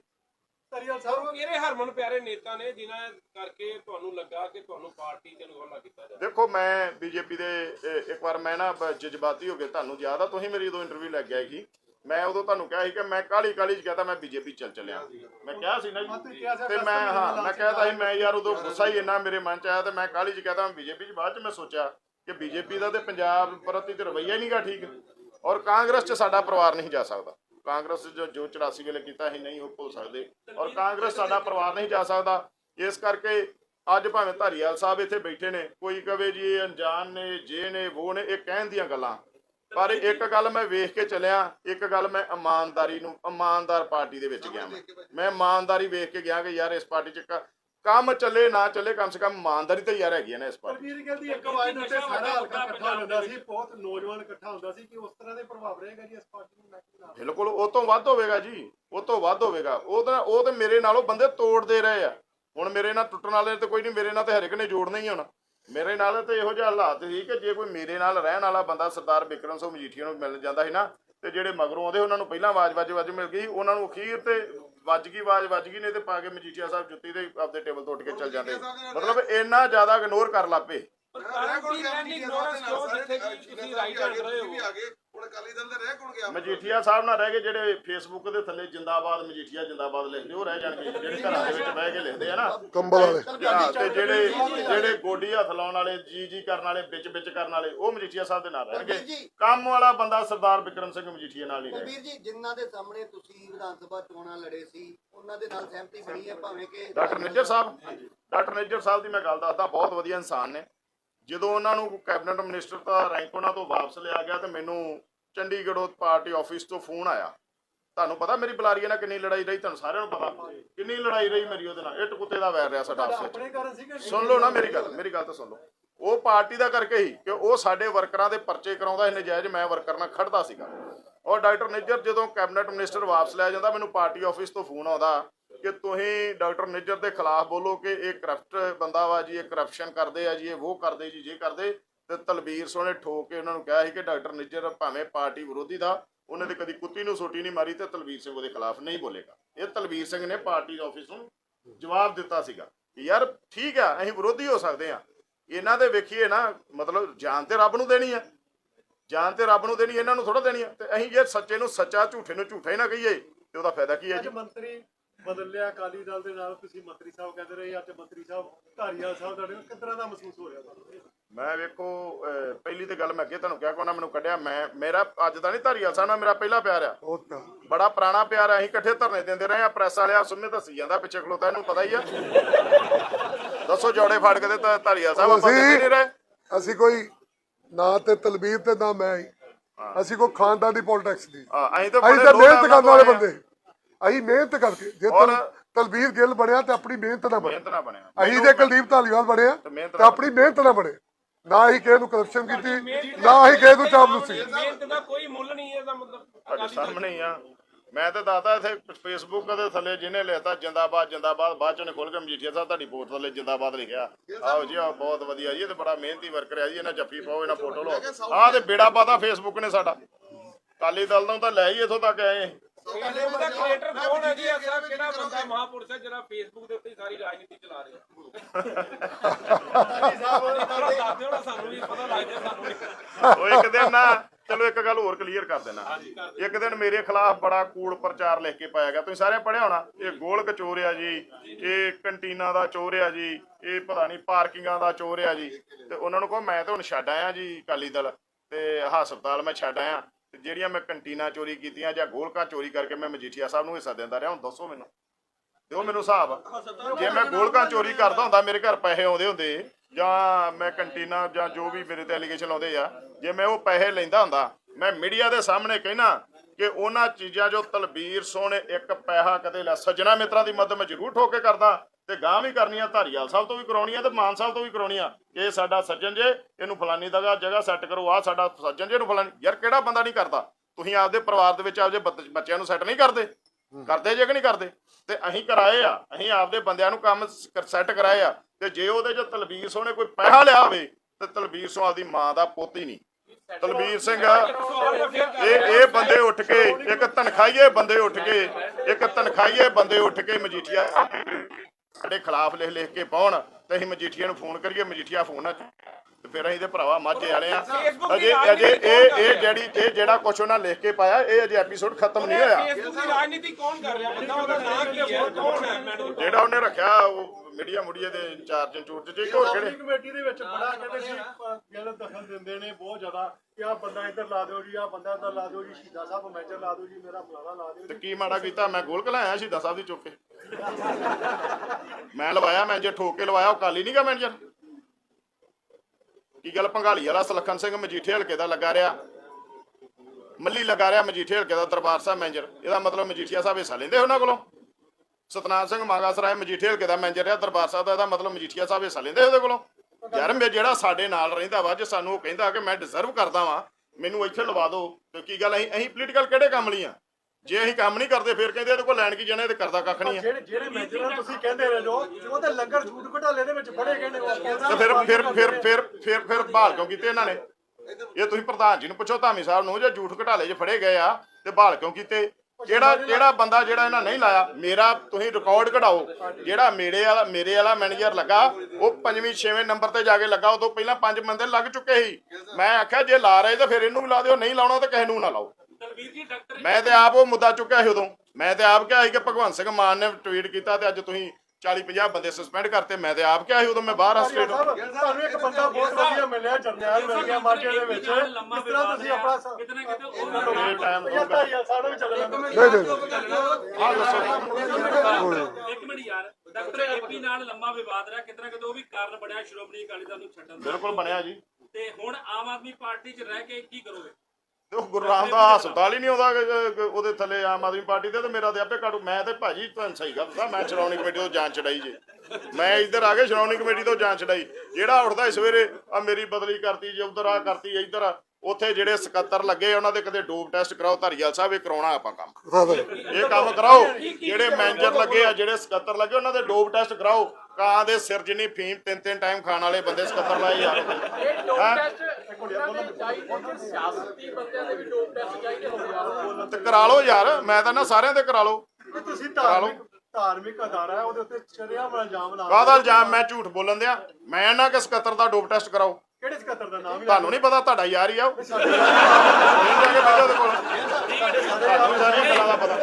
ਧਰੀਵਾਲ ਸਾਹਿਬ ਕਿਹੜੇ ਹਰਮਨ ਪਿਆਰੇ ਨੇਤਾ ਨੇ ਜਿਨ੍ਹਾਂ ਕਰਕੇ ਤੁਹਾਨੂੰ ਲੱਗਾ ਕਿ ਤੁਹਾਨੂੰ ਪਾਰਟੀ ਤੇ ਅਨੁਗਮਨ ਕੀਤਾ ਜਾਵੇ ਦੇਖੋ ਮੈਂ ਬੀਜੇਪੀ ਦੇ ਇੱਕ ਵਾਰ ਮੈਂ ਨਾ ਜਜ਼ਬਾਤੀ ਹੋ ਕੇ ਤੁਹਾਨੂੰ ਯਾਦ ਆ ਤੁਸੀਂ ਮੇਰੀ ਉਦੋਂ ਇੰਟਰਵਿਊ ਲੈ ਕੇ ਆਏ ਸੀ। ਮੈਂ ਉਦੋਂ ਤੁਹਾਨੂੰ ਕਿਹਾ ਸੀ ਕਿ ਮੈਂ ਕਾਲੀ ਕਾਲੀ ਚ ਕਹਤਾ ਮੈਂ ਬੀਜੇਪੀ ਚੱਲ ਚੱਲਿਆ। ਮੈਂ ਕਿਹਾ ਸੀ ਨਾ ਜੀ। ਤੇ ਮੈਂ ਹਾਂ ਮੈਂ ਕਹਿਤਾ ਸੀ ਮੈਂ ਯਾਰ ਉਦੋਂ ਗੁੱਸਾ ਹੀ ਇੰਨਾ ਮੇਰੇ ਮਨ ਚ ਆਇਆ ਤੇ ਮੈਂ ਕਾਲੀ ਚ ਕਹਤਾ ਮੈਂ ਬੀਜੇਪੀ ਚ ਬਾਅਦ ਚ ਮੈਂ ਸੋਚਿਆ ਕਿ ਬੀਜੇਪੀ ਦਾ ਤੇ ਪੰਜਾਬ ਪ੍ਰਤੀ ਤੇ ਰਵੱਈਆ ਨਹੀਂਗਾ ਠੀਕ। ਔਰ ਕਾਂਗਰਸ ਚ ਸਾਡਾ ਪਰਿਵਾਰ ਨਹੀਂ ਜਾ ਸਕਦਾ। ਕਾਂਗਰਸ ਜੋ ਜੋ 84 ਵੇਲੇ ਕੀਤਾ ਅਸੀਂ ਨਹੀਂ ਉਹ ਭੁੱਲ ਸਕਦੇ। ਔਰ ਕਾਂਗਰਸ ਸਾਡਾ ਪਰਿਵਾਰ ਨਹੀਂ ਜਾ ਸਕਦਾ। ਇਸ ਕਰਕੇ ਅੱਜ ਭਾਵੇਂ ਧਾਰੀਵਾਲ ਸਾਹਿਬ ਇੱਥੇ ਬੈਠੇ ਨੇ ਕੋਈ ਕਵੇ ਜੀ ਇਹ ਅਣਜਾਣ ਨੇ ਜੇ ਨੇ ਉਹ ਨੇ ਇਹ ਕਹਿਣ ਦੀਆਂ ਗੱਲਾਂ। ਪਰ ਇੱਕ ਗੱਲ ਮੈਂ ਵੇਖ ਕੇ ਚੱਲਿਆ ਇੱਕ ਗੱਲ ਮੈਂ ਇਮਾਨਦਾਰੀ ਨੂੰ ਇਮਾਨਦਾਰ ਪਾਰਟੀ ਦੇ ਵਿੱਚ ਗਿਆ ਮੈਂ। ਇਮਾਨਦਾਰੀ ਵੇਖ ਕੇ ਗਿਆ ਕਿ ਯਾਰ ਇਸ ਪਾਰਟੀ 'ਚ ਕੰਮ ਚੱਲੇ ਨਾ ਚੱਲੇ ਕਮ ਸੇ ਕਮ ਇਮਾਨਦਾਰੀ ਤਾਂ ਯਾਰ ਹੈਗੀ ਹੈ ਨਾ ਇਸ ਪਾਰਟੀ 'ਚ। ਵੀਰ ਕਹਿੰਦੀ ਇੱਕ ਵਾਰ ਨੂੰ ਤੇ ਸਾਰਾ ਹਲਕਾ ਇਕੱਠਾ ਹੁੰਦਾ ਸੀ ਬਹੁਤ ਨੌਜਵਾਨ ਇਕੱਠਾ ਹੁੰਦਾ ਸੀ ਕਿ ਉਸ ਤਰ੍ਹਾਂ ਦੇ ਪ੍ਰਭਾਵ ਰਹੇਗਾ ਜੀ ਇਸ ਪਾਰਟੀ ਨੂੰ ਕੇ ਨਾਲ। ਬਿਲਕੁਲ ਉਹ ਤੋਂ ਵੱਧ ਹੋਵੇਗਾ ਜੀ ਉਹ ਤੋਂ ਵੱਧ ਹੋਵੇਗਾ। ਉਹ ਤਾਂ ਉਹ ਤੇ ਮੇਰੇ ਨਾਲੋਂ ਬੰਦੇ ਤੋੜਦੇ ਰਹੇ ਆ। ਹੁਣ ਮੇਰੇ ਨਾਲ ਟੁੱਟਣ ਵਾਲੇ ਤੇ ਕੋਈ ਨਹੀਂ ਮੇਰੇ ਨਾਲ ਤੇ ਹਰ ਇੱਕ ਨੇ ਜੋੜਨਾ ਹੀ ਹੁਣ। ਮੇਰੇ ਨਾਲ ਤੇ ਇਹੋ ਜਿਹਾ ਹਾਲਾਤ ਸੀ ਕਿ ਜੇ ਕੋਈ ਮੇਰੇ ਨਾਲ ਰਹਿਣ ਵਾਲਾ ਬੰਦਾ ਸਰਦਾਰ ਬਿਕਰਮ ਸਿੰਘ ਮਜੀਠੀਆ ਨੂੰ ਮਿਲ ਜਾਂਦਾ ਸੀ ਨਾ ਤੇ ਜਿਹੜੇ ਮਗਰੋਂ ਆਉਂਦੇ ਉਹਨਾਂ ਨੂੰ ਪਹਿਲਾਂ ਆਵਾਜ਼ ਵੱਜ ਵੱਜ ਮਿਲ ਗਈ ਉਹਨਾਂ ਨੂੰ ਅਖੀਰ ਤੇ ਵੱਜ ਗਈ ਆਵਾਜ਼ ਵੱਜ ਗਈ ਨਹੀਂ ਤੇ ਪਾ ਕੇ ਮਜੀਠੀਆ ਸਾਹਿਬ ਜੁੱਤੀ ਤੇ ਆਪਦੇ ਟੇਬਲ ਤੋਂ ਉੱਠ ਕੇ ਚੱਲ ਜਾਂਦੇ। ਮਤਲਬ ਇੰਨਾ ਜ਼ਿਆਦਾ ਇਗਨੋਰ ਕਰ ਲੱਪੇ ਪਰ ਕਾਰਨ ਕੀ ਰਹਿਣ ਦੀ ignorance ਕਿਉਂ ਜਿੱਥੇ ਕਿ ਤੁਸੀਂ ਰਾਈਟ ਹੈਂਡ ਰਹੇ ਵੀ ਹੋ ਆ ਗਏ ਹੁਣ ਅਕਾਲੀ ਦਲ ਦੇ ਰਹਿ ਕੌਣ ਗਿਆ? ਮਜੀਠੀਆ ਸਾਹਿਬ ਨਾਲ ਰਹਿ ਕੇ ਜਿਹੜੇ ਫੇਸਬੁੱਕ ਦੇ ਥੱਲੇ ਜਿੰਦਾਬਾਦ ਮਜੀਠੀਆ ਜਿੰਦਾਬਾਦ ਲਿਖਦੇ ਉਹ ਰਹਿ ਜਾਣਗੇ। ਜਿਹੜੇ ਘਰਾਂ ਦੇ ਵਿੱਚ ਬਹਿ ਕੇ ਲਿਖਦੇ ਆ ਨਾ। ਕੰਬਲ ਵਾਲੇ। ਹਾਂ, ਤੇ ਜਿਹੜੇ ਜਿਹੜੇ ਗੋਡੀ ਹੱਥ ਲਾਉਣ ਵਾਲੇ ਜੀ ਜੀ ਕਰਨ ਵਾਲੇ ਵਿੱਚ ਵਿੱਚ ਕਰਨ ਵਾਲੇ ਉਹ ਮਜੀਠੀਆ ਸਾਹਿਬ ਦੇ ਨਾਲ ਰਹਿਣਗੇ ਜੀ। ਕੰਮ ਵਾਲਾ ਬੰਦਾ ਸਰਦਾਰ ਬਿਕਰਮ ਸਿੰਘ ਮਜੀਠੀਆ ਨਾਲ ਹੀ ਰਹੇ ਕੁਲਬੀਰ ਜੀ ਜਿਨ੍ਹਾਂ ਦੇ ਸਾਹਮਣੇ ਤੁਸੀਂ ਵਿਧਾਨ ਸਭਾ ਚੋਣਾਂ ਲੜੇ ਸੀ ਉਹਨਾਂ ਦੇ ਨਾਲ ਸਹਿਮਤੀ ਬਣੀ ਹੈ ਭਾਵੇਂ ਕਿ ਡਾਕਟਰ ਨਿੱਜਰ ਸਾਹਿਬ ਡਾਕਟਰ ਨਿੱਜਰ ਸਾਹਿਬ ਦੀ ਮੈਂ ਗੱਲ ਦੱਸਦਾ ਬਹੁਤ ਵਧੀਆ ਇਨਸਾਨ ਨੇ। ਜਦੋਂ ਉਹਨਾਂ ਨੂੰ ਕੈਬਨਿਟ ਮਿਨਿਸਟਰ ਦਾ ਰੈਂਕ ਉਹਨਾਂ ਤੋਂ ਵਾਪਸ ਲਿਆ ਗਿਆ ਤੇ ਮੈਨੂੰ ਚੰਡੀਗੜ੍ਹੋਂ ਪਾਰਟੀ ਆਫਿਸ ਤੋਂ ਫੋਨ ਆਇਆ। ਤੁਹਾਨੂੰ ਪਤਾ ਮੇਰੀ ਬੁਲਾਰੀਏ ਨਾਲ ਕਿੰਨੀ ਲੜਾਈ ਰਹੀ ਤੁਹਾਨੂੰ ਸਾਰਿਆਂ ਨੂੰ ਪਤਾ। ਕਿੰਨੀ ਲੜਾਈ ਰਹੀ ਮੇਰੀ ਉਹਦੇ ਨਾਲ। ਇੱਟ ਕੁੱਤੇ ਦਾ ਵੈਰ ਰਿਹਾ ਸਾਡਾ ਆਪਸ ਵਿੱਚ। ਸੁਣ ਲਓ ਨਾ ਮੇਰੀ ਗੱਲ ਮੇਰੀ ਗੱਲ ਤਾਂ ਸੁਣ ਲਓ। ਉਹ ਪਾਰਟੀ ਦਾ ਕਰਕੇ ਹੀ ਕਿ ਉਹ ਸਾਡੇ ਵਰਕਰਾਂ ਦੇ ਪਰਚੇ ਕਰਾਉਂਦਾ ਸੀ ਨਜਾਇਜ਼ ਮੈਂ ਵਰਕਰ ਨਾਲ ਖੜਦਾ ਸੀਗਾ। ਔਰ ਡਾਕਟਰ ਨਿੱਜਰ ਜਦੋਂ ਕੈਬਨਿਟ ਮਿਨਿਸਟਰ ਵਾਪਸ ਲੈ ਜਾਂਦਾ ਮੈਨੂੰ ਪਾਰਟੀ ਆਫਿਸ ਤੋਂ ਫੋਨ ਆਉਂਦਾ। ਕਿ ਤੁਸੀਂ ਡਾਕਟਰ ਨਿੱਜਰ ਦੇ ਖਿਲਾਫ ਬੋਲੋ ਕਿ ਇਹ ਕਰਪਟ ਬੰਦਾ ਵਾ ਜੀ, ਇਹ ਕਰਪਸ਼ਨ ਕਰਦੇ ਆ ਜੀ, ਇਹ ਉਹ ਕਰਦੇ ਜੀ, ਜੇ ਕਰਦੇ, ਤੇ ਤਲਬੀਰ ਸੋਨੇ ਠੋਕ ਕੇ ਉਹਨਾਂ ਨੂੰ ਕਿਹਾ ਸੀ ਕਿ ਡਾਕਟਰ ਨਿੱਜਰ ਭਾਵੇਂ ਪਾਰਟੀ ਵਿਰੋਧੀ ਦਾ, ਉਹਨੇ ਤੇ ਕਦੀ ਕੁੱਤੀ ਨੂੰ ਸੋਟੀ ਨਹੀਂ ਮਾਰੀ ਤੇ ਤਲਬੀਰ ਸਿੰਘ ਉਹਦੇ ਖਿਲਾਫ ਨਹੀਂ ਬੋਲੇਗਾ। ਇਹ ਤਲਬੀਰ ਸਿੰਘ ਨੇ ਪਾਰਟੀ ਆਫਿਸ ਨੂੰ ਜਵਾਬ ਦਿੱਤਾ ਸੀਗਾ ਯਾਰ ਠੀਕ ਆ, ਅਸੀਂ ਵਿਰੋਧੀ ਹੋ ਸਕਦੇ ਆ। ਇਹਨਾਂ ਦੇ ਵੇਖੀਏ ਨਾ, ਮਤਲਬ ਜਾਨ ਤੇ ਰੱਬ ਨੂੰ ਦੇਣੀ ਆ। ਜਾਨ ਤੇ ਰੱਬ ਨੂੰ ਦੇਣੀ, ਇਹਨਾਂ ਨੂੰ ਥੋੜਾ ਦੇਣੀ ਆ। ਤੇ ਅਸੀਂ ਜੇ ਸੱਚੇ ਨੂੰ ਸੱਚਾ, ਝੂਠੇ ਨੂੰ ਝੂਠਾ ਹੀ ਨਾ ਕਹੀਏ, ਤੇ ਉਹਦਾ ਫਾਇਦਾ ਕੀ ਹੈ ਜੀ? ਮੰਤਰੀ ਬਦਲ ਲਿਆ ਅਕਾਲੀ ਦਲ ਦੇ ਨਾਲ ਤੁਸੀਂ ਮੰਤਰੀ ਸਾਹਿਬ ਕਹਿੰਦੇ ਰਹੇ ਅੱਜ ਮੰਤਰੀ ਸਾਹਿਬ ਧਾਰੀਵਾਲ ਸਾਹਿਬ ਤੁਹਾਡੇ ਨੂੰ ਤਰ੍ਹਾਂ ਦਾ ਮਹਿਸੂਸ ਹੋ ਰਿਹਾ ਤੁਹਾਨੂੰ? ਮੈਂ ਵੇਖੋ ਪਹਿਲੀ ਤੇ ਗੱਲ ਮੈਂ ਅੱਗੇ ਤੁਹਾਨੂੰ ਕਿਹਾ ਕਿ ਉਹਨਾਂ ਮੈਨੂੰ ਕੱਢਿਆ ਮੈਂ ਮੇਰਾ ਅੱਜ ਦਾ ਨਹੀਂ ਧਾਰੀਵਾਲ ਸਾਹਿਬ ਨਾਲ ਮੇਰਾ ਪਹਿਲਾ ਪਿਆਰ ਆ। ਬੜਾ ਪੁਰਾਣਾ ਪਿਆਰ ਆ ਅਸੀਂ ਇਕੱਠੇ ਧਰਨੇ ਦਿੰਦੇ ਰਹੇ ਆ ਪ੍ਰੈਸ ਵਾਲਿਆ ਸੁਣਨੇ ਦੱਸੀ ਜਾਂਦਾ ਪਿੱਛੇ ਖਲੋਤਾ ਇਹਨੂੰ ਪਤਾ ਹੀ ਆ। ਦੱਸੋ ਜੋੜੇ ਫਾੜ ਕੇ ਤੇ ਧਾਰੀਵਾਲ ਸਾਹਿਬ ਆਪਾਂ ਕਿੱਥੇ ਨਹੀਂ ਰਹੇ। ਅਸੀਂ ਕੋਈ ਨਾ ਤੇ ਤਲਬੀਰ ਤੇ ਨਾ ਮੈਂ ਅਸੀਂ ਕੋਈ ਖਾਨਦਾਨੀ ਪੋਲਿਟਿਕਸ ਦੀ। ਹਾਂ, ਅਸੀਂ ਤਾਂ ਮਿਹਨਤ ਕਰਨ ਵਾਲੇ। ਬੰਦੇ। ਅਸੀਂ ਮਿਹਨਤ ਕਰਕੇ ਜੇ ਔਰ- ਤਲ- ਤਲਬੀਰ ਗਿੱਲ ਬਣਿਆ ਤੇ ਆਪਣੀ ਮਿਹਨਤ ਨਾਲ ਬਣਿਆ। ਮਿਹਨਤ ਨਾਲ ਬਣਿਆ। ਅਸੀਂ ਜੇ ਕੁਲਦੀਪ ਧਾਲੀਵਾਲ ਬਣਿਆ ਮਿਹਨਤ ਤੇ ਆਪਣੀ ਮਿਹਨਤ ਨਾਲ ਬਣੇ ਨਾ ਹੀ ਕਿਸੇ ਨੂੰ ਕਰਪਸ਼ਨ ਕੀਤੀ ਨਾ ਹੀ ਕਿਸੇ ਨੂੰ ਚਾਪਲੂਸੀ ਮਿਹਨਤ ਦਾ ਕੋਈ ਮੁੱਲ ਨਹੀਂ ਹੈ ਇਹਦਾ ਮਤਲਬ। ਤੁਹਾਡੇ ਸਾਹਮਣੇ ਹੀ ਆ। ਮੈਂ ਤਾਂ ਦਾਤਾ ਇੱਥੇ ਫੇਸਬੁੱਕ ਦੇ ਥੱਲੇ ਜਿਹਨੇ ਲਿਖਤਾ ਜਿੰਦਾਬਾਦ ਜਿੰਦਾਬਾਦ ਬਾਅਦ ਚੋਂ ਨੇ ਖੋਲ ਕੇ ਮਜੀਠੀਆ ਸਾਹਿਬ ਤੁਹਾਡੀ ਪੋਸਟ ਥੱਲੇ ਜਿੰਦਾਬਾਦ ਲਿਖਿਆ। ਆਓ ਜੀ ਆਓ ਬਹੁਤ ਵਧੀਆ ਜੀ ਇਹ ਤਾਂ ਬੜਾ ਮਿਹਨਤੀ ਵਰਕਰ ਆ ਜੀ ਇਹਨਾਂ ਜੱਫੀ ਪਾਓ ਇਹਨਾਂ ਫੋਟੋ ਲਓ। ਆਹ ਤੇ ਬੇੜਾ ਪਾਤਾ ਫੇਸਬੁੱਕ ਨੇ ਸਾਡਾ। ਕਾਲੀ ਦਲ ਨੂੰ ਤਾਂ ਲੈ ਹੀ ਇੱਥੋਂ ਤੱਕ ਆਏ। ਫੇਸਬੁੱਕ ਦਾ ਕ੍ਰੀਏਟਰ ਕੌਣ ਹੈ ਜੀ? ਐਸਾ ਕਿਹੜਾ ਬੰਦਾ ਮਹਾਪੁਰਸ਼ ਹੈ ਜਿਹੜਾ ਫੇਸਬੁੱਕ ਦੇ ਉੱਤੇ ਹੀ ਸਾਰੀ ਰਾਜਨੀਤੀ ਚਲਾ ਰਿਹਾ? ਦੱਸਦੇ ਹੋਣਾ ਸਾਨੂੰ ਵੀ ਪਤਾ ਲੱਗ ਜਾ ਸਾਨੂੰ ਵੀ। ਉਹ ਇੱਕ ਦਿਨ ਨਾ ਚਲੋ ਇੱਕ ਗੱਲ ਹੋਰ ਕਲੀਅਰ ਕਰ ਦੇਣਾ। ਇੱਕ ਦਿਨ ਮੇਰੇ ਖਿਲਾਫ ਬੜਾ ਕੂੜ ਪ੍ਰਚਾਰ ਲਿਖ ਕੇ ਪਾਇਆ ਗਿਆ। ਤੁਸੀਂ ਸਾਰੇ ਪੜਿਆ ਹੋਣਾ? ਇਹ ਗੋਲ ਚੋਰ ਆ ਜੀ। ਇਹ ਕੰਟੀਨਾ ਦਾ ਚੋਰ ਆ ਜੀ ਇਹ ਪਤਾ ਨਹੀਂ ਪਾਰਕਿੰਗਾਂ ਦਾ ਚੋਰ ਆ ਜੀ। ਤੇ ਉਹਨਾਂ ਨੂੰ ਕਹੋ ਮੈਂ ਤਾਂ ਹੁਣ ਛੱਡ ਆਇਆ ਜੀ ਅਕਾਲੀ ਦਲ। ਤੇ ਹਸਪਤਾਲ ਮੈਂ ਛੱਡ ਆਇਆ। ਤੇ ਜਿਹੜੀਆਂ ਮੈਂ ਕੰਟੀਨਾ ਚੋਰੀ ਕੀਤੀਆਂ ਜਾਂ ਗੋਲਕਾਂ ਚੋਰੀ ਕਰਕੇ ਮੈਂ ਮਜੀਠੀਆ ਸਾਹਿਬ ਨੂੰ ਹਿੱਸਾ ਦਿੰਦਾ ਰਿਹਾ, ਹੁਣ ਦੱਸੋ ਮੈਨੂੰ। ਦਿਓ ਮੈਨੂੰ ਹਿਸਾਬ ਜੇ ਮੈਂ ਗੋਲਕਾਂ ਚੋਰੀ ਕਰਦਾ ਹੁੰਦਾ, ਮੇਰੇ ਘਰ ਪੈਸੇ ਆਉਂਦੇ ਹੁੰਦੇ, ਜਾਂ ਮੈਂ ਕੰਟੀਨਾ ਜਾਂ ਜੋ ਵੀ ਮੇਰੇ ਤੇ ਐਲੀਗੇਸ਼ਨ ਲਾਉਂਦੇ ਆ, ਜੇ ਮੈਂ ਉਹ ਪੈਸੇ ਲੈਂਦਾ ਹੁੰਦਾ, ਮੈਂ ਮੀਡੀਆ ਦੇ ਸਾਹਮਣੇ ਕਹਿਣਾ ਕਿ ਉਹਨਾਂ ਚੀਜ਼ਾਂ ਜੋ ਤਲਬੀਰ ਸੋਹਣੇ ਇੱਕ ਪੈਸਾ ਕਦੇ ਲੈ ਸੱਜਣਾ ਮਿੱਤਰਾਂ ਦੀ ਮਦਦ ਮੈਂ ਜ਼ਰੂਰ ਠੋਕ ਕੇ ਕਰਦਾ ਤੇ ਗਾਂ ਵੀ ਕਰਨੀਆਂ, ਧਾਰੀਵਾਲ ਸਾਹਿਬ ਤੋਂ ਵੀ ਕਰਾਉਣੀਆਂ ਤੇ ਮਾਨ ਸਾਹਿਬ ਤੋਂ ਵੀ ਕਰਾਉਣੀਆਂ। ਇਹ ਸਾਡਾ ਸੱਜਣ ਜੇ, ਇਹਨੂੰ ਫਲਾਨੀ ਦਗਾ ਜਗ੍ਹਾ ਸੈੱਟ ਕਰੋ ਆ ਸਾਡਾ ਸੱਜਣ ਜੇ ਨੂੰ ਫਲਾਨੀ, ਯਾਰ ਕਿਹੜਾ ਬੰਦਾ ਨਹੀਂ ਕਰਦਾ? ਤੁਸੀਂ ਆਪਦੇ ਪਰਿਵਾਰ ਦੇ ਵਿੱਚ ਆਪਦੇ ਬੱਚ- ਬੱਚਿਆਂ ਨੂੰ ਸੈੱਟ ਨਹੀਂ ਕਰਦੇ। ਕਰਦੇ ਜੇ ਕਿ ਨਹੀਂ ਕਰਦੇ? ਤੇ ਅਸੀਂ ਕਰਾਏ ਆ, ਅਸੀਂ ਆਪਦੇ ਬੰਦਿਆਂ ਨੂੰ ਕੰਮ ਸੈੱਟ ਕਰਾਏ ਆ। ਤੇ ਜੇ ਉਹਦੇ ਚ ਤਲਬੀਰ ਸੋਹਣੇ ਕੋਈ ਪੈਸਾ ਲਿਆ ਹੋਵੇ, ਤੇ ਤਲਬੀਰ ਸੋਹ ਆਪਦੀ ਮਾਂ ਦਾ ਪੁੱਤ ਹੀ ਨਹੀਂ। ਤਲਬੀਰ ਸਿੰਘ ਇਹ ਇਹ ਬੰਦੇ ਉੱਠ ਕੇ ਇੱਕ ਤਨਖਾਹੀਏ ਬੰਦੇ ਉੱਠ ਕੇ ਇੱਕ ਤਨਖਾਹੀਏ ਬੰਦੇ ਉੱਠ ਕੇ ਮਜੀਠੀਆ ਸਾਡੇ ਖਿਲਾਫ ਲਿਖ ਲਿਖ ਕੇ ਪਾਉਣ ਤੇ ਅਸੀਂ ਮਜੀਠੀਆ ਨੂੰ ਫੋਨ ਕਰੀਏ ਮਜੀਠੀਆ ਫੋਨ ਨਾ। ਤੇ ਫਿਰ ਅਸੀਂ ਤੇ ਭਰਾਵਾ ਮਾਝੇ ਵਾਲੇ ਆ। ਅਜੇ ਅਜੇ ਇਹ ਇਹ? ਜਿਹੜੀ ਇਹ ਜਿਹੜਾ ਕੁਛ ਉਹਨਾਂ ਲਿਖ ਕੇ ਪਾਇਆ ਇਹ ਅਜੇ ਐਪੀਸੋਡ ਖਤਮ ਨਹੀਂ ਹੋਇਆ। ਫੇਸਬੁੱਕ ਦੀ ਰਾਜਨੀਤੀ ਕੌਣ ਕਰ ਰਿਹਾ? ਬੰਦਾ ਉਹਦਾ ਨਾਂ ਕੀ ਹੈ? ਕੌਣ ਹੈ? ਮੈਡਮ ਜਿਹੜਾ ਉਹਨੇ ਰੱਖਿਆ ਉਹ ਮੀਡੀਆ ਮੁੜੀਏ ਦੇ ਇੰਚਾਰਜ ਇੰਚੂਰਜ ਜੇ ਹੋਰ ਕਿਹੜੇ ਕਮੇਟੀ ਦੇ ਵਿੱਚ ਬੜਾ ਕਹਿੰਦੇ ਸੀ ਦਖਲ ਦਿੰਦੇ ਨੇ ਬਹੁਤ ਜ਼ਿਆਦਾ ਕਿ ਆਹ ਬੰਦਾ ਇੱਧਰ ਲਾ ਦਿਓ ਜੀ, ਆਹ ਬੰਦਾ ਇੱਧਰ ਲਾ ਦਿਓ ਜੀ, ਸ਼ਹੀਦਾਂ ਸਾਹਿਬ ਮੈਨੇਜਰ ਲਾ ਦਿਓ ਜੀ, ਮੇਰਾ ਫਲਾਣਾ ਲਾ ਦਿਓ ਤੇ ਜੀ ਕੀ ਮਾੜਾ ਕੀਤਾ? ਮੈਂ ਗੋਲਕ ਲਾਇਆ ਸ਼ਹੀਦਾਂ ਸਾਹਿਬ ਦੀ ਚੁੱਕ। ਕੇ ਮੈਂ ਲਵਾਇਆ ਮੈਂ ਠੋਕ ਕੇ ਲਵਾਇਆ, ਉਹ ਕਾਲੀ ਨਹੀਂ ਮੈਨੇਜਰ। ਕੀ ਗੱਲ ਭੰਗਾਲੀ ਵਾਲਾ? ਸਲੱਖਣ ਸਿੰਘ ਮਜੀਠੇ ਹਲਕੇ ਦਾ ਲੱਗਾ ਰਿਹਾ। ਮੱਲੀ ਲੱਗਾ ਰਿਹਾ ਮਜੀਠੇ ਹਲਕੇ ਦਾ ਦਰਬਾਰ ਸਾਹਿਬ ਮੈਨੇਜਰ। ਇਹਦਾ ਮਤਲਬ ਮਜੀਠੀਆ ਸਾਹਿਬ ਹਿੱਸਾ ਲੈਂਦੇ ਉਹਨਾਂ ਕੋਲੋਂ। ਸਤਨਾਮ ਸਿੰਘ ਮਾਗਾਸਰਾਏ ਮਜੀਠੇ ਹਲਕੇ ਦਾ ਮੈਨੇਜਰ ਰਿਹਾ, ਦਰਬਾਰ ਸਾਹਿਬ ਦਾ ਇਹਦਾ ਮਤਲਬ ਮਜੀਠੀਆ ਸਾਹਿਬ ਹਿੱਸਾ ਲੈਂਦੇ ਉਹਦੇ ਕੋਲੋਂ। ਯਾਰ ਮੈਂ ਜਿਹੜਾ ਸਾਡੇ ਨਾਲ ਰਹਿੰਦਾ ਵਾ ਜੇ ਸਾਨੂੰ ਉਹ ਕਹਿੰਦਾ ਕਿ ਮੈਂ ਡਿਜ਼ਰਵ ਕਰਦਾ ਵਾਂ ਮੈਨੂੰ ਇੱਥੇ ਲਵਾ ਦਿਓ ਤੇ ਕੀ ਗੱਲ ਅਸੀਂ ਅਸੀਂ ਪੋਲੀਟੀਕਲ ਕਿਹੜੇ ਕੰਮ ਲਈ ਆ? ਜੇ ਅਸੀਂ ਕੰਮ ਨਹੀਂ ਕਰਦੇ ਫਿਰ ਕਹਿੰਦੇ ਇਹਦੇ ਕੋਲ ਲੈਣ ਕੀ ਜਾਣਾ ਇਹ ਤੇ ਕਰਦਾ ਕੱਖ ਨਹੀਂ ਆ। ਜਿਹੜੇ ਜਿਹੜੇ ਮੈਨੇਜਰ ਤੁਸੀਂ ਕਹਿੰਦੇ ਰਹੇ ਜੋ ਉਹਦੇ ਲੰਗਰ ਝੂਠ ਘਟਾਲੇ ਦੇ ਵਿੱਚ ਫੜੇ ਗਏ ਨੇ। ਉਹ ਤੇ ਫਿਰ ਫਿਰ ਫਿਰ ਫਿਰ ਫਿਰ ਫਿਰ ਬਹਾਲ ਕਿਉਂ ਕੀਤੇ ਇਹਨਾਂ ਨੇ? ਇਹ ਤੁਸੀਂ ਪ੍ਰਧਾਨ ਜੀ ਨੂੰ ਪੁੱਛੋ ਧਾਮੀ ਸਾਹਿਬ ਨੂੰ ਜੇ ਝੂਠ ਘਟਾਲੇ 'ਚ ਫੜੇ ਗਏ ਆ ਤੇ ਬਹਾਲ ਕਿਉਂ ਕੀਤੇ? ਜਿਹੜਾ ਜਿਹੜਾ ਬੰਦਾ ਜਿਹੜਾ ਇਹਨਾਂ ਨਹੀਂ ਲਾਇਆ ਮੇਰਾ ਤੁਸੀਂ ਰਿਕਾਰਡ ਕਢਾਓ। ਜਿਹੜਾ ਮੇਰੇ ਵਾਲਾ ਮੇਰੇ ਵਾਲਾ ਮੈਨੇਜਰ ਲੱਗਾ ਉਹ ਪੰਜਵੀਂ ਛੇਵੇਂ ਨੰਬਰ ਤੇ ਜਾ ਕੇ ਲੱਗਾ ਉਦੋਂ ਪਹਿਲਾਂ ਪੰਜ ਬੰਦੇ ਲੱਗ ਚੁੱਕੇ ਸੀ। ਮੈਂ ਆਖਿਆ ਜੇ ਲਾ ਰਹੇ ਤਾਂ ਫਿਰ ਇਹਨੂੰ ਵੀ ਲਾ ਦਿਓ ਨਹੀਂ ਲਾਉਣਾ ਤਾਂ ਕਿਸੇ ਨੂੰ ਨਾ ਲਾਓ। ਮੈਂ ਤੇ ਆਪ ਉਹ ਮੁੱਦਾ ਚੁੱਕਿਆ ਸੀ ਉਦੋਂ। ਮੈਂ ਤੇ ਆਪ ਕਿਹਾ ਸੀ ਕਿ ਭਗਵੰਤ ਸਿੰਘ ਮਾਨ ਨੇ ਟਵੀਟ ਕੀਤਾ ਤੇ ਅੱਜ ਤੁਸੀਂ 40 50 ਬੰਦੇ ਸਸਪੈਂਡ ਕਰਤੇ ਮੈਂ ਤੇ ਆਪ ਕਿਹਾ ਸੀ ਉਦੋਂ ਮੈਂ ਬਾਹਰ ਆ ਸਟੇਟ ਸਾਹਿਬ ਸਾਨੂੰ ਇੱਕ ਬੰਦਾ ਬਹੁਤ ਵਧੀਆ ਮਿਲਿਆ ਜਰਨੈਲ ਮਿਲ ਗਿਆ ਮਾਝੇ ਦੇ ਵਿੱਚ। ਕਿਸ ਤਰ੍ਹਾਂ ਤੁਸੀਂ ਆਪਣਾ ਕਿਤੇ ਨਾ ਕਿਤੇ ਉਹ ਟਾਈਮ ਵਿੱਚ ਚੱਲਣਾ ਨਹੀਂ ਨਹੀਂ ਆ ਦੱਸੋ ਇੱਕ ਮਿੰਟ ਯਾਰ ਡਾਕਟਰ ਏਪੀ ਨਾਲ ਲੰਮਾ ਵਿਵਾਦ ਰਿਹਾ ਕਿਤਨਾ ਕਿਤੇ ਉਹ ਵੀ ਕਾਰਨ ਬਣਿਆ ਸ਼੍ਰੋਮਣੀ ਅਕਾਲੀ ਦਲ ਨੂੰ ਛੱਡਣ ਦਾ। ਬਿਲਕੁਲ ਬਣਿਆ ਜੀ। ਤੇ ਹੁਣ ਆਮ ਆਦਮੀ ਪਾਰਟੀ 'ਚ ਰਹਿ ਕੇ ਕੀ ਕਰੋਗੇ? ਤੇ ਉਹ ਗੁਰੂ ਰਾਮਦਾਸ ਹਸਪਤਾਲ ਹੀ ਨਹੀਂ ਆਉਂਦਾ ਕਿ- ਕਿ ਉਹਦੇ ਥੱਲੇ ਆਮ ਆਦਮੀ ਪਾਰਟੀ ਦੇ ਤੇ ਮੇਰਾ ਤੇ ਆਪੇ ਕਾਟੂ। ਮੈਂ ਤੇ ਭਾਜੀ ਤੁਹਾਨੂੰ ਸਹੀ ਗੱਲ ਦੱਸਾਂ ਮੈਂ ਸ਼੍ਰੋਮਣੀ ਕਮੇਟੀ ਤੋਂ ਜਾਂਚ ਛਡਾਈ ਜੇ। ਮੈਂ ਇੱਧਰ ਆ ਕੇ ਸ਼੍ਰੋਮਣੀ ਕਮੇਟੀ ਤੋਂ ਜਾਂਚ ਛਡਾਈ ਜਿਹੜਾ ਉੱਠਦਾ ਸੀ ਸਵੇਰੇ ਆ ਮੇਰੀ ਬਦਲੀ ਕਰਤੀ ਜੇ ਉਧਰ ਆ ਕਰਤੀ ਇੱਧਰ ਆ ਉੱਥੇ ਜਿਹੜੇ ਸਕੱਤਰ ਲੱਗੇ ਉਹਨਾਂ ਦੇ ਕਦੇ ਡੋਪ ਟੈਸਟ ਕਰਾਓ ਧਾਰੀਵਾਲ ਸਾਹਿਬ ਇਹ ਕਰਾਉਣਾ ਆਪਾਂ ਕੰਮ। ਇਹ ਕੰਮ ਕਰਾਓ ਜਿਹੜੇ ਮੈਨੇਜਰ ਲੱਗੇ ਆ ਜਿਹੜੇ ਸਕੱਤਰ ਲੱਗੇ ਉਹਨਾਂ ਦੇ ਡੋਪ ਟੈਸਟ ਕਰਾਓ। ਕਾਂ ਦੇ ਸਿਰ ਜਿੰਨੀ ਫੀਮ ਤਿੰਨ ਤਿੰਨ ਟਾਈਮ ਖਾਣ ਵਾਲੇ ਬੰਦੇ ਸਕੱਤਰ ਲਾਏ ਯਾਰ। ਹੈਂ? ਤੇ ਕਰਾ ਲਓ ਯਾਰ ਮੈਂ ਤਾਂ ਨਾ ਸਾਰਿਆਂ ਤੇ ਕਰਾ ਲਓ। ਤੁਸੀਂ। ਧਾਰਮਿਕ ਧਾਰਮਿਕ ਅਦਾਰਾ ਹੈ ਉਹਦੇ ਉੱਤੇ ਚਰਿਆ ਵਾਲਾ ਇਲਜ਼ਾਮ ਲਾ ਕਾਹਦਾ ਇਲਜ਼ਾਮ ਮੈਂ ਝੂਠ ਬੋਲਣ ਦਿਆਂ। ਮੈਂ ਨਾ ਕਿ ਸਕੱਤਰ ਦਾ ਡੋਪ ਟੈਸਟ ਕਰਾਓ। ਕਿਹੜੇ ਸਕੱਤਰ ਦਾ ਨਾਮ? ਤੁਹਾਨੂੰ ਨਹੀਂ ਪਤਾ ਤੁਹਾਡਾ ਯਾਰ ਹੀ ਆ ਉਹ। ਨਹੀਂ ਜਾ ਕੇ ਬੈਠੋ ਉਹਦੇ ਕੋਲ ਤੁਹਾਨੂੰ ਸਾਰੀਆਂ ਗੱਲਾਂ ਦਾ ਪਤਾ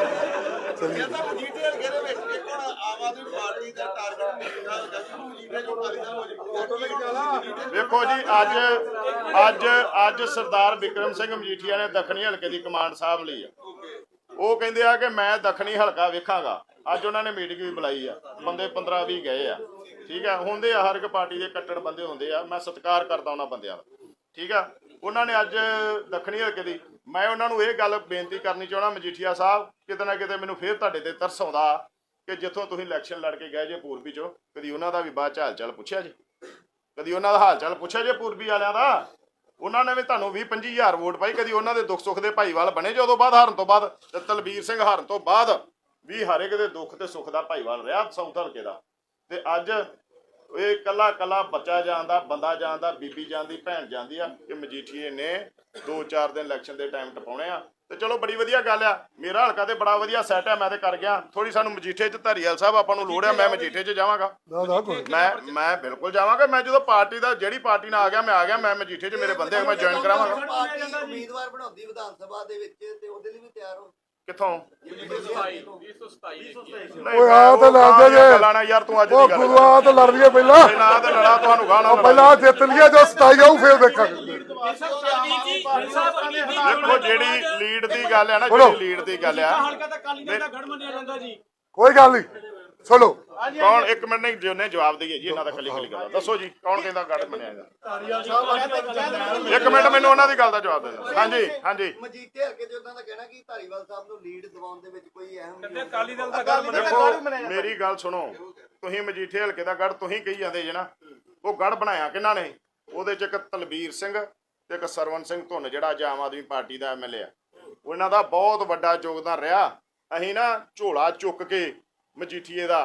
ਕਹਿੰਦਾ ਮਜੀਠੇ ਹਲਕੇ ਦੇ ਵਿੱਚ ਇੱਕ ਹੁਣ ਆਮ ਆਦਮੀ ਪਾਰਟੀ ਦਾ ਟਾਰਗੇਟ ਮਜੀਠਾ ਹਲਕਾ ਸੀ ਮਜੀਠੇ ਜੋ ਕਾਲੀ ਹੋ ਜਾਊਗਾ ਵੇਖੋ ਜੀ, ਅੱਜ ਅੱਜ ਅੱਜ ਸਰਦਾਰ ਵਿਕਰਮ ਸਿੰਘ ਮਜੀਠੀਆ ਨੇ ਦੱਖਣੀ ਹਲਕੇ ਦੀ ਕਮਾਂਡ ਸਾਹਿਬ ਲਈ ਆ। ਉਹ ਕਹਿੰਦੇ ਆ ਕਿ ਮੈਂ ਦੱਖਣੀ ਹਲਕਾ ਵੇਖਾਂਗਾ। ਅੱਜ ਉਹਨਾਂ ਨੇ ਮੀਟਿੰਗ ਵੀ ਬੁਲਾਈ ਆ। ਬੰਦੇ 15 20 ਗਏ ਆ। ਠੀਕ ਆ? ਹੁੰਦੇ ਆ, ਹਰ ਇੱਕ ਪਾਰਟੀ ਦੇ ਕੱਟੜ ਬੰਦੇ ਹੁੰਦੇ ਆ। ਮੈਂ ਸਤਿਕਾਰ ਕਰਦਾ ਉਹਨਾਂ ਬੰਦਿਆਂ ਦਾ। ਠੀਕ ਆ? ਉਹਨਾਂ ਨੇ ਅੱਜ ਦੱਖਣੀ ਹਲਕੇ ਦੀ ਮੈਂ ਉਹਨਾਂ ਨੂੰ ਇਹ ਗੱਲ ਬੇਨਤੀ ਕਰਨੀ ਚਾਹਣਾ ਮਜੀਠੀਆ ਸਾਹਿਬ, ਕਿਤੇ ਨਾ ਕਿਤੇ ਮੈਨੂੰ ਫੇਰ ਤੁਹਾਡੇ ਤੇ ਤਰਸ ਆਉਂਦਾ। ਕਿ ਜਿੱਥੋਂ ਤੁਸੀਂ ਇਲੈਕਸ਼ਨ ਲੜ ਕੇ ਗਏ ਜੇ ਪੂਰਬੀ ਚੋਂ, ਕਦੀ ਉਹਨਾਂ ਦਾ ਵੀ ਬਾਅਦ ਚ ਹਾਲ ਚਾਲ ਪੁੱਛਿਆ ਜੀ? ਕਦੀ ਉਹਨਾਂ ਦਾ ਹਾਲ ਚਾਲ ਪੁੱਛਿਆ ਜੇ ਪੂਰਬੀ ਵਾਲਿਆਂ ਦਾ? ਉਹਨਾਂ ਨੇ ਵੀ ਤੁਹਾਨੂੰ 20 25000 ਵੋਟ ਪਾਈ, ਕਦੀ ਉਹਨਾਂ ਦੇ ਦੁੱਖ ਸੁੱਖ ਦੇ ਭਾਈਵਾਲ ਬਣੇ ਜੇ ਉਦੋਂ ਬਾਅਦ, ਹਾਰਨ ਤੋਂ ਬਾਅਦ? ਤੇ ਤਲਬੀਰ ਸਿੰਘ ਹਾਰਨ ਤੋਂ ਬਾਅਦ ਵੀ ਹਰ ਇੱਕ ਦੇ ਦੁੱਖ ਤੇ ਸੁੱਖ ਦਾ ਭਾਈਵਾਲ ਰਿਹਾ ਸਾਊਥ ਹਲਕੇ ਦਾ। ਤੇ ਅੱਜ ਇਹ ਕੱਲਾ ਕੱਲਾ ਬੱਚਾ ਜਾਂਦਾ ਬੰਦਾ ਜਾਂਦਾ ਬੀਬੀ ਜਾਂਦੀ ਭੈਣ ਜਾਂਦੀ ਆ ਕਿ ਮਜੀਠੀਏ ਨੇ 2-4 ਦਿਨ ਇਲੈਕਸ਼ਨ ਦੇ ਟਾਈਮ ਟਪਾਉਣੇ ਆ। ਤੇ ਚਲੋ ਬੜੀ ਵਧੀਆ ਗੱਲ ਆ। ਮੇਰਾ ਹਲਕਾ ਤੇ ਬੜਾ ਵਧੀਆ ਸੈਟ ਆ ਮੈਂ ਤੇ ਕਰ ਗਿਆ। ਥੋੜੀ ਸਾਨੂੰ ਮਜੀਠੇ ਚ ਧਾਰੀਵਾਲ ਸਾਹਿਬ ਆਪਾਂ ਨੂੰ ਲੋੜ ਆ ਮੈਂ ਮਜੀਠੇ ਚ ਜਾਵਾਂਗਾ। ਨਾ ਨਾ ਕੋਈ ਮੈਂ ਮੈਂ ਬਿਲਕੁਲ ਜਾਵਾਂਗਾ। ਮੈਂ ਜਦੋਂ ਪਾਰਟੀ ਦਾ ਜਿਹੜੀ ਪਾਰਟੀ ਨਾਲ ਆ ਗਿਆ ਮੈਂ ਆ ਗਿਆ ਮੈਂ ਮਜੀਠੇ 'ਚ ਮੇਰੇ ਬੰਦੇ ਆ ਮੈਂ ਜੁਆਇਨ ਕਰਾਵਾਂਗਾ। ਪਾਰਟੀ ਉਮੀਦਵਾਰ ਬਣਾਉਂਦੀ ਵਿਧਾਨ ਸਭਾ ਦੇ ਵਿੱਚ ਤੇ ਉਹਦੇ ਲਈ ਵੀ ਤਿਆਰ ਹੋ। ਕਿੱਥੋਂ? ਓਏ ਆ ਤਾਂ ਲੜਦੇ ਜੇ ਲਾਣਾ ਯਾਰ ਤੂੰ ਅੱਜ ਉਹ ਦੀ ਗੱਲ ਗੁਰੂਆ ਤਾਂ ਲੜ ਲਈਏ ਪਹਿਲਾਂ। ਕਰ। ਨਾ ਤੇ ਲੜਾ ਤੁਹਾਨੂੰ ਗਾਣਾ ਪਹਿਲਾਂ ਜਿੱਤ ਲਈਏ ਜੋ 27 ਆਊ ਫੇਰ ਦੇਖਾਂਗੇ। ਦੇਖੋ ਜਿਹੜੀ ਲੀਡ ਦੀ ਗੱਲ ਹੈ ਨਾ ਬੋਲੋ। ਜਿਹੜੀ ਲੀਡ ਦੀ ਗੱਲ ਆ। ਹਲਕਾ ਤਾਂ ਕਾਲੀ ਦਾ ਗੜ ਮੰਨਿਆ ਜਾਂਦਾ ਜੀ। ਕੋਈ ਗੱਲ ਨਹੀਂ। ਸੁਣੋ ਕੌਣ ਇੱਕ ਮਿੰਟ ਨਹੀਂ ਜਿਹਨੇ ਜਵਾਬ ਦਈਏ ਜੀ ਇਹਨਾਂ ਦਾ ਖੱਲੀ ਖੱਲੀ ਗੱਲ ਦੱਸੋ ਜੀ ਕੌਣ ਕਹਿੰਦਾ ਗੜ ਬਣਿਆ ਇਹਦਾ? ਧਾਰੀਵਾਲ ਸਾਹਿਬ ਇੱਕ ਮਿੰਟ ਮੈਨੂੰ ਉਹਨਾਂ ਦੀ ਗੱਲ ਦਾ ਜਵਾਬ ਦੇ ਦਿਓ। ਹਾਂਜੀ ਹਾਂਜੀ। ਮਜੀਠੇ ਹਲਕੇ ਦੇ ਉਦਾਂ ਦਾ ਕਹਿਣਾ ਕਿ ਧਾਰੀਵਾਲ ਸਾਹਿਬ ਨੂੰ ਲੀਡ ਦਿਵਾਉਣ ਦੇ ਵਿੱਚ ਕੋਈ ਅਹਿਮ ਨਹੀਂ ਅਕਾਲੀ ਦਲ ਦਾ ਗੱਲ ਬਣਿਆ ਦੇਖੋ ਮੇਰੀ ਗੱਲ ਸੁਣੋ। ਤੁਸੀਂ ਮਜੀਠੇ ਹਲਕੇ ਦਾ ਗੜ ਤੁਸੀਂ ਕਹੀ ਜਾਂਦੇ ਜੇ ਨਾ। ਉਹ ਗੜ ਬਣਾਇਆ ਕਿਹਨਾਂ ਨੇ? ਉਹਦੇ ਚ ਇੱਕ ਤਲਬੀਰ ਸਿੰਘ ਤੇ ਇੱਕ ਸਰਵਨ ਸਿੰਘ ਧੁੰਨ ਜਿਹੜਾ ਅੱਜ ਆਮ ਆਦਮੀ ਪਾਰਟੀ ਦਾ ਐਮਐਲਏ ਆ। ਉਹਨਾਂ ਦਾ ਬਹੁਤ ਵੱਡਾ ਯੋਗਦਾਨ ਰਿਹਾ। ਅਸੀਂ ਨਾ ਝੋਲਾ ਚੁੱਕ ਕੇ ਮਜੀਠੀਏ ਦਾ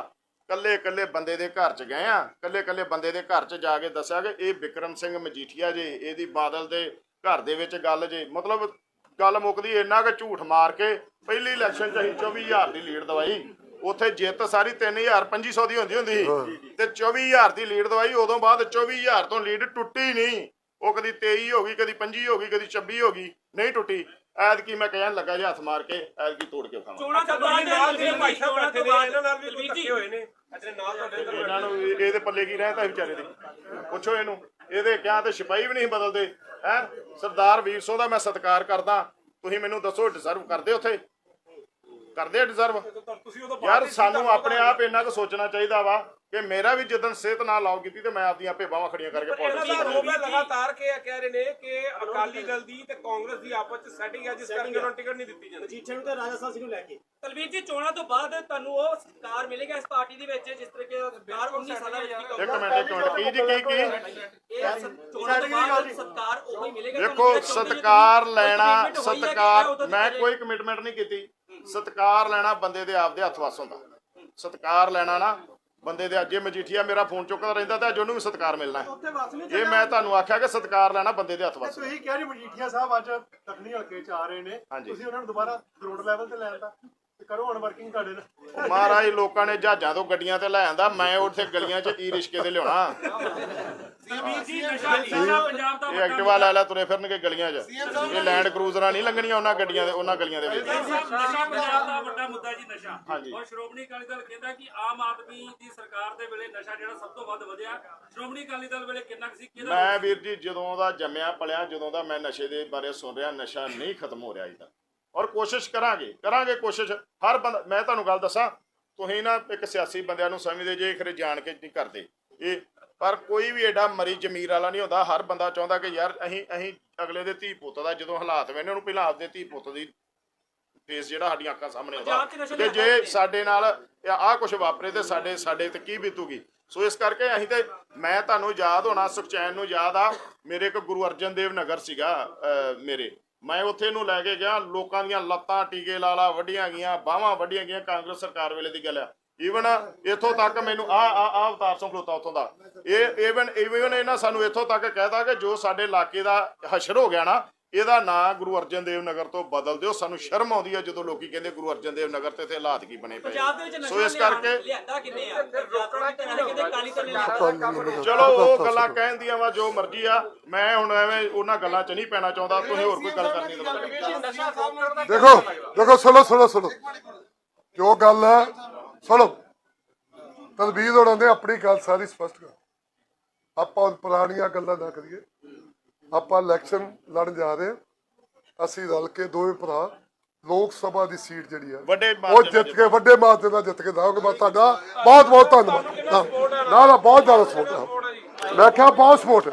ਕੱਲੇ ਕੱਲੇ ਬੰਦੇ ਦੇ ਘਰ ਚ ਗਏ ਆ ਕੱਲੇ ਕੱਲੇ ਬੰਦੇ ਦੇ ਘਰ ਚ ਜਾ ਕੇ ਦੱਸਿਆ ਕਿ ਇਹ ਵਿਕਰਮ ਸਿੰਘ ਮਜੀਠੀਆ ਜੇ ਇਹਦੀ ਬਾਦਲ ਦੇ ਘਰ ਦੇ ਵਿੱਚ ਗੱਲ ਜੇ ਮਤਲਬ ਗੱਲ ਮੁੱਕਦੀ ਇੰਨਾ ਕਿ ਝੂਠ ਮਾਰ ਕੇ ਪਹਿਲੀ ਇਲੈਕਸ਼ਨ ਚ ਅਸੀਂ 24000 ਦੀ ਲੀਡ ਦਵਾਈ ਉੱਥੇ ਜਿੱਤ ਸਾਰੀ 3000 2500 ਦੀ ਹੁੰਦੀ ਹੁੰਦੀ ਸੀ ਤੇ 24000 ਦੀ ਲੀਡ ਦਵਾਈ ਉਦੋਂ ਬਾਅਦ 24000 ਤੋਂ ਲੀਡ ਟੁੱਟੀ ਨਹੀਂ ਉਹ ਕਦੀ 23 ਹੋ ਗਈ ਕਦੀ 25 ਹੋ ਗਈ ਕਦੀ 26 ਹੋ ਗਈ ਨਹੀਂ ਟੁੱਟੀ ਐਤਕੀ ਮੈਂ ਕਹਿਣ ਲੱਗਾ ਜੇ ਹੱਥ ਮਾਰ ਕੇ ਐਤਕੀ ਤੋੜ ਕੇ ਖਾਵਾਂ ਚੋਣਾਂ ਤੋਂ ਬਾਅਦ ਨਾਲ ਜਿਹੜੇ ਭਾਈ ਸਾਹਿਬ ਬੈਠੇ ਤੋਂ ਨੇ ਇਹਨਾਂ ਨਾਲ ਵੀ ਕੋਈ ਧੱਕੇ ਹੋਏ ਨੇ। ਅਜੇ ਨਾਲ ਤੁਹਾਡੇ ਅੰਦਰ ਇਹਨਾਂ ਨੂੰ। ਇਹ- ਇਹਦੇ ਪੱਲੇ ਕੀ ਰਹਿੰਦਾ ਵਿਚਾਰੇ ਦੇ। ਪੁੱਛੋ ਇਹਨੂੰ। ਇਹਦੇ ਕਿਹਾ ਤੇ ਸਿਪਾਹੀ ਵੀ ਨਹੀਂ ਬਦਲਦੇ ਹੈ? ਸਰਦਾਰ ਵੀਰ ਸੋ ਦਾ ਮੈਂ ਸਤਿਕਾਰ ਕਰਦਾ। ਤੁਸੀਂ ਮੈਨੂੰ ਦੱਸੋ ਡਿਜ਼ਰਵ ਕਰਦੇ ਉੱਥੇ? ਕਰਦੇ ਡਿਜ਼ਰਵ ਤੁਸੀਂ ਉਦੋਂ ਯਾਰ ਸਾਨੂੰ ਆਪਣੇ ਆਪ ਇੰਨਾ ਕੁ ਸੋਚਣਾ ਚਾਹੀਦਾ ਵਾ। ਕਿ ਮੇਰਾ ਵੀ ਜਦੋਂ ਸਿਹਤ ਨਾਲ ਲਾਓ ਕੀਤੀ ਤੇ ਮੈਂ ਆਪਦੀਆਂ ਆਪੇ ਬਾਹਾਂ ਖੜੀਆਂ ਕਰਕੇ ਇਹਨਾਂ ਦਾ ਰੋਬ ਹੈ ਲਗਾਤਾਰ ਕਿ ਇਹ ਕਹਿ ਰਹੇ ਨੇ ਕਿ ਅਕਾਲੀ ਦਲ ਦੀ ਤੇ ਕਾਂਗਰਸ ਦੀ ਆਪਸ ਚ ਸੈਟਿੰਗ ਹੈ ਜਿਸ ਕਰਕੇ ਉਹਨਾਂ ਨੂੰ ਟਿਕਟ ਨਹੀਂ ਦਿੱਤੀ ਜਾਂਦੀ। ਮਜੀਠੀਆ ਨੂੰ ਤੇ ਰਾਜਾ ਸਾਹਿਬ ਨੂੰ ਲੈ ਕੇ। ਤਲਵੀਰ ਜੀ ਚੋਣਾਂ ਤੋਂ ਬਾਅਦ ਤੁਹਾਨੂੰ ਉਹ ਸਤਿਕਾਰ ਮਿਲੇਗਾ ਇਸ ਪਾਰਟੀ ਦੇ ਵਿੱਚ ਜਿਸ ਤਰ੍ਹਾਂ ਕਿ ਸਤਿਕਾਰ 19 ਸਾਲਾਂ ਵਿੱਚ ਇੱਕ ਮਿੰਟ ਇੱਕ ਮਿੰਟ। ਕੀ ਜੀ ਕੀ ਕੀ? ਇਹ ਸਤ- ਚੋਣਾਂ ਤੋਂ ਬਾਅਦ ਸਤਿਕਾਰ ਉਹੀ ਮਿਲੇਗਾ ਦੇਖੋ ਸਤਕਾਰ ਕੋਈ ਲੈਣਾ commitment ਹੋਈ ਹੈ ਕਿ ਸਤਕਾਰ ਉਦੋਂ ਮੈਂ ਦੀ ਕੋਈ ਕਮਿਟਮੈਂਟ ਨਹੀਂ ਕੀਤੀ। ਸਤਕਾਰ ਲੈਣਾ ਬੰਦੇ ਦੇ ਆਪਦੇ ਹੱਥ ਵਸ ਹੁੰਦਾ। ਸਤਕਾਰ ਲੈਣਾ ਨਾ ਬੰਦੇ ਦੇ ਅੱਜੇ ਮਜੀਠੀਆ ਮੇਰਾ ਫੋਨ ਚੁੱਕਦਾ ਰਹਿੰਦਾ ਤਾਂ ਅੱਜ ਉਹਨੂੰ ਵੀ ਸਤਕਾਰ ਮਿਲਣਾ ਹੈ। ਉੱਥੇ ਵਸ ਨਹੀਂ ਜੇ ਮੈਂ ਤੁਹਾਨੂੰ ਆਖਿਆ ਕਿ ਸਤਕਾਰ ਲੈਣਾ ਬੰਦੇ ਦੇ ਹੱਥ ਵਸ ਤੁਸੀਂ ਕਹਿ ਰਹੇ ਮਜੀਠੀਆ ਸਾਹਿਬ ਅੱਜ ਤਖਣੀ ਹਲਕੇ ਚ ਆ ਰਹੇ ਨੇ। ਹਾਂਜੀ। ਤੁਸੀਂ ਉਹਨਾਂ ਨੂੰ ਦੁਬਾਰਾ ਗਰਾਊਂਡ ਲੈਵਲ ਤੇ ਲੈਣ ਦਾ ਤੇ ਕਰੋ ਹੁਣ ਵਰਕਿੰਗ ਤੁਹਾਡੇ ਨਾਲ। ਮਹਾਰਾਜ ਲੋਕਾਂ ਨੇ ਜਹਾਜ਼ਾਂ ਤੋਂ ਗੱਡੀਆਂ ਤੇ ਲੈ ਆਂਦਾ ਮੈਂ ਉੱਥੇ ਗਲੀਆਂ 'ਚ ਕੀ ਰਿਸ਼ਕੇ ਤੇ ਲਿਆਉਣਾ। ਤਲਵੀਰ ਜੀ ਨਸ਼ਾ ਨਸ਼ਾ ਪੰਜਾਬ ਦਾ ਇਹ ਐਕਟਿਵਾ ਲੈ ਲੈ ਤੁਰੇ ਫਿਰਨਗੇ ਗਲੀਆਂ 'ਚ। ਇਹ ਲੈਂਡ ਕਰੂਜ਼ਰਾਂ ਨਹੀਂ ਲੰਘਣੀਆਂ ਉਹਨਾਂ ਗੱਡੀਆਂ ਦੇ ਉਹਨਾਂ ਗਲੀਆਂ ਦੇ ਵਿੱਚ। ਨਸ਼ਾ ਪੰਜਾਬ ਦਾ ਵੱਡਾ ਮੁੱਦਾ ਜੀ ਨਸ਼ਾ। ਹਾਂਜੀ। ਔਰ ਸ਼੍ਰੋਮਣੀ ਅਕਾਲੀ ਦਲ ਕਹਿੰਦਾ ਕਿ ਆਮ ਆਦਮੀ ਦੀ ਸਰਕਾਰ ਦੇ ਵੇਲੇ ਨਸ਼ਾ ਜਿਹੜਾ ਸਭ ਤੋਂ ਵੱਧ ਵਧਿਆ। ਸ਼੍ਰੋਮਣੀ ਅਕਾਲੀ ਦਲ ਵੇਲੇ ਕਿੰਨਾ ਕੁ ਸੀ ਕਿਹਦਾ? ਮੈਂ ਵੀਰ ਜੀ ਜਦੋਂ ਦਾ ਜੰਮਿਆ ਪਲਿਆ ਜਦੋਂ ਦਾ ਮੈਂ ਨਸ਼ੇ ਦੇ ਬਾਰੇ ਸੁਣ ਰਿਹਾ ਨਸ਼ਾ ਨਹੀਂ ਖਤਮ ਹੋ ਰਿਹਾ ਅਜੇ ਤੱਕ ਔਰ ਕੋਸ਼ਿਸ਼ ਕਰਾਂਗੇ ਕਰਾਂਗੇ ਕੋਸ਼ਿਸ਼। ਹਰ ਬੰਦਾ ਮੈਂ ਤੁਹਾਨੂੰ ਗੱਲ ਦੱਸਾਂ ਤੁਸੀਂ ਨਾ ਇੱਕ ਸਿਆਸੀ ਬੰਦਿਆਂ ਨੂੰ ਸਮਝਦੇ ਜੇ ਖਰੇ ਜਾਣ ਕੇ ਨਹੀਂ ਕਰਦੇ। ਇਹ ਪਰ ਕੋਈ ਵੀ ਐਡਾ ਮਰੀ ਜ਼ਮੀਰ ਵਾਲਾ ਨਹੀਂ ਹੁੰਦਾ। ਹਰ ਬੰਦਾ ਚਾਹੁੰਦਾ ਕਿ ਯਾਰ ਅਸੀਂ ਅਸੀਂ ਅਗਲੇ ਦੇ ਧੀ ਪੁੱਤ ਦਾ ਜਦੋਂ ਹਾਲਾਤ ਵੇਨੇ ਉਹਨੂੰ ਪਹਿਲਾਂ ਆਪਦੇ ਧੀ ਪੁੱਤ ਦੀ ਫੇਸ ਜਿਹੜਾ ਸਾਡੀਆਂ ਅੱਖਾਂ ਸਾਹਮਣੇ ਆਉਂਦਾ। ਤੇ ਜੇ ਸਾਡੇ ਨਾਲ ਆਹ ਕੁਝ ਵਾਪਰੇ ਤੇ ਸਾਡੇ ਸਾਡੇ ਤੇ ਕੀ ਬੀਤੂਗੀ? ਸੋ ਇਸ ਕਰਕੇ ਅਸੀਂ ਤੇ ਮੈਂ ਤੁਹਾਨੂੰ ਯਾਦ ਹੋਣਾ ਸੁਖਚੈਨ ਨੂੰ ਯਾਦ ਆ ਮੇਰੇ ਇੱਕ ਗੁਰੂ ਅਰਜਨ ਦੇਵ ਨਗਰ ਸੀਗਾ ਮੇਰੇ। ਮੈਂ ਉੱਥੇ ਨੂੰ ਲੈ ਕੇ ਗਿਆ, ਲੋਕਾਂ ਦੀਆਂ ਲੱਤਾਂ ਟੀਕੇ ਲਾ ਲਾ, ਵੱਡੀਆਂ ਗਈਆਂ, ਬਾਹਾਂ ਵੱਡੀਆਂ ਗਈਆਂ, ਕਾਂਗਰਸ ਸਰਕਾਰ ਵੇਲੇ ਦੀ ਗੱਲ ਆ। ਈਵਨ ਇੱਥੋਂ ਤੱਕ ਮੈਨੂੰ ਆ ਆ ਆ ਅਵਤਾਰ ਸਿੰਘ ਖਲੋਤਾ ਉੱਥੋਂ ਦਾ। ਇਹ ਈਵਨ ਈਵਨ ਇਹਨਾਂ ਸਾਨੂੰ ਇੱਥੋਂ ਤੱਕ ਕਹਿਤਾ ਕਿ ਜੋ ਸਾਡੇ ਇਲਾਕੇ ਦਾ ਹਸ਼ਰ ਹੋ ਗਿਆ ਨਾ ਇਹਦਾ ਨਾਂ ਗੁਰੂ ਅਰਜਨ ਦੇਵ ਨਗਰ ਤੋਂ ਬਦਲ ਦਿਓ। ਸਾਨੂੰ ਸ਼ਰਮ ਆਉਂਦੀ ਹੈ ਜਦੋਂ ਲੋਕੀ ਕਹਿੰਦੇ ਗੁਰੂ ਅਰਜਨ ਦੇਵ ਨਗਰ ਤੇ ਇੱਥੇ ਹਾਲਾਤ ਕੀ ਬਣੇ ਪਏ। ਪੰਜਾਬ ਦੇ ਵਿੱਚ ਨਸ਼ਾ ਸੋ ਇਸ ਕਰਕੇ ਲਿਆਂਦਾ ਕਿੰਨੇ ਆ? ਰੋਕਣਾ ਕਿੰਨੇ ਚਲੋ ਉਹ ਗੱਲਾਂ ਕਹਿਣ ਦੀਆਂ ਵਾ ਜੋ ਮਰਜ਼ੀ ਆ। ਮੈਂ ਹੁਣ ਐਵੇਂ ਉਹਨਾਂ ਗੱਲਾਂ 'ਚ ਨਹੀਂ ਪੈਣਾ ਚਾਹੁੰਦਾ। ਤੁਸੀਂ ਹੋਰ ਕੋਈ ਗੱਲ ਕਰਨੀ ਤਾਂ ਦੇਖੋ ਦੇਖੋ ਸੁਣੋ ਸੁਣੋ ਸੁਣੋ। ਜੋ ਗੱਲ ਹੈ ਸੁਣੋ। ਤਲਬੀਰ ਹੋਣਾ ਨੇ ਆਪਣੀ ਗੱਲ ਸਾਰੀ ਸਪਸ਼ਟ ਕਰ ਆਪਾਂ ਪੁਰਾਣੀਆਂ ਗੱਲਾਂ ਨਾ ਕਰੀਏ। ਆਪਾਂ ਇਲੈਕਸ਼ਨ ਲੜਨ ਜਾ ਰਹੇ ਹਾਂ। ਅਸੀਂ ਰਲ ਕੇ ਦੋਵੇਂ ਭਰਾ ਲੋਕ ਸਭਾ ਦੀ ਸੀਟ ਜਿਹੜੀ ਵੱਡੇ ਉਹ ਜਿੱਤ ਕੇ ਵੱਡੇ ਮਾਰਜਨ ਨਾਲ ਜਿੱਤ ਕੇ ਦਾਂਗੇ ਮੈਂ ਤੁਹਾਡਾ ਬਹੁਤ ਬਹੁਤ ਧੰਨਵਾਦ। ਨਾ ਨਾ ਬਹੁਤ ਜ਼ਿਆਦਾ ਸਪੋਰਟ ਮੈਂ ਕਿਹਾ ਬਹੁਤ ਸਪੋਰਟ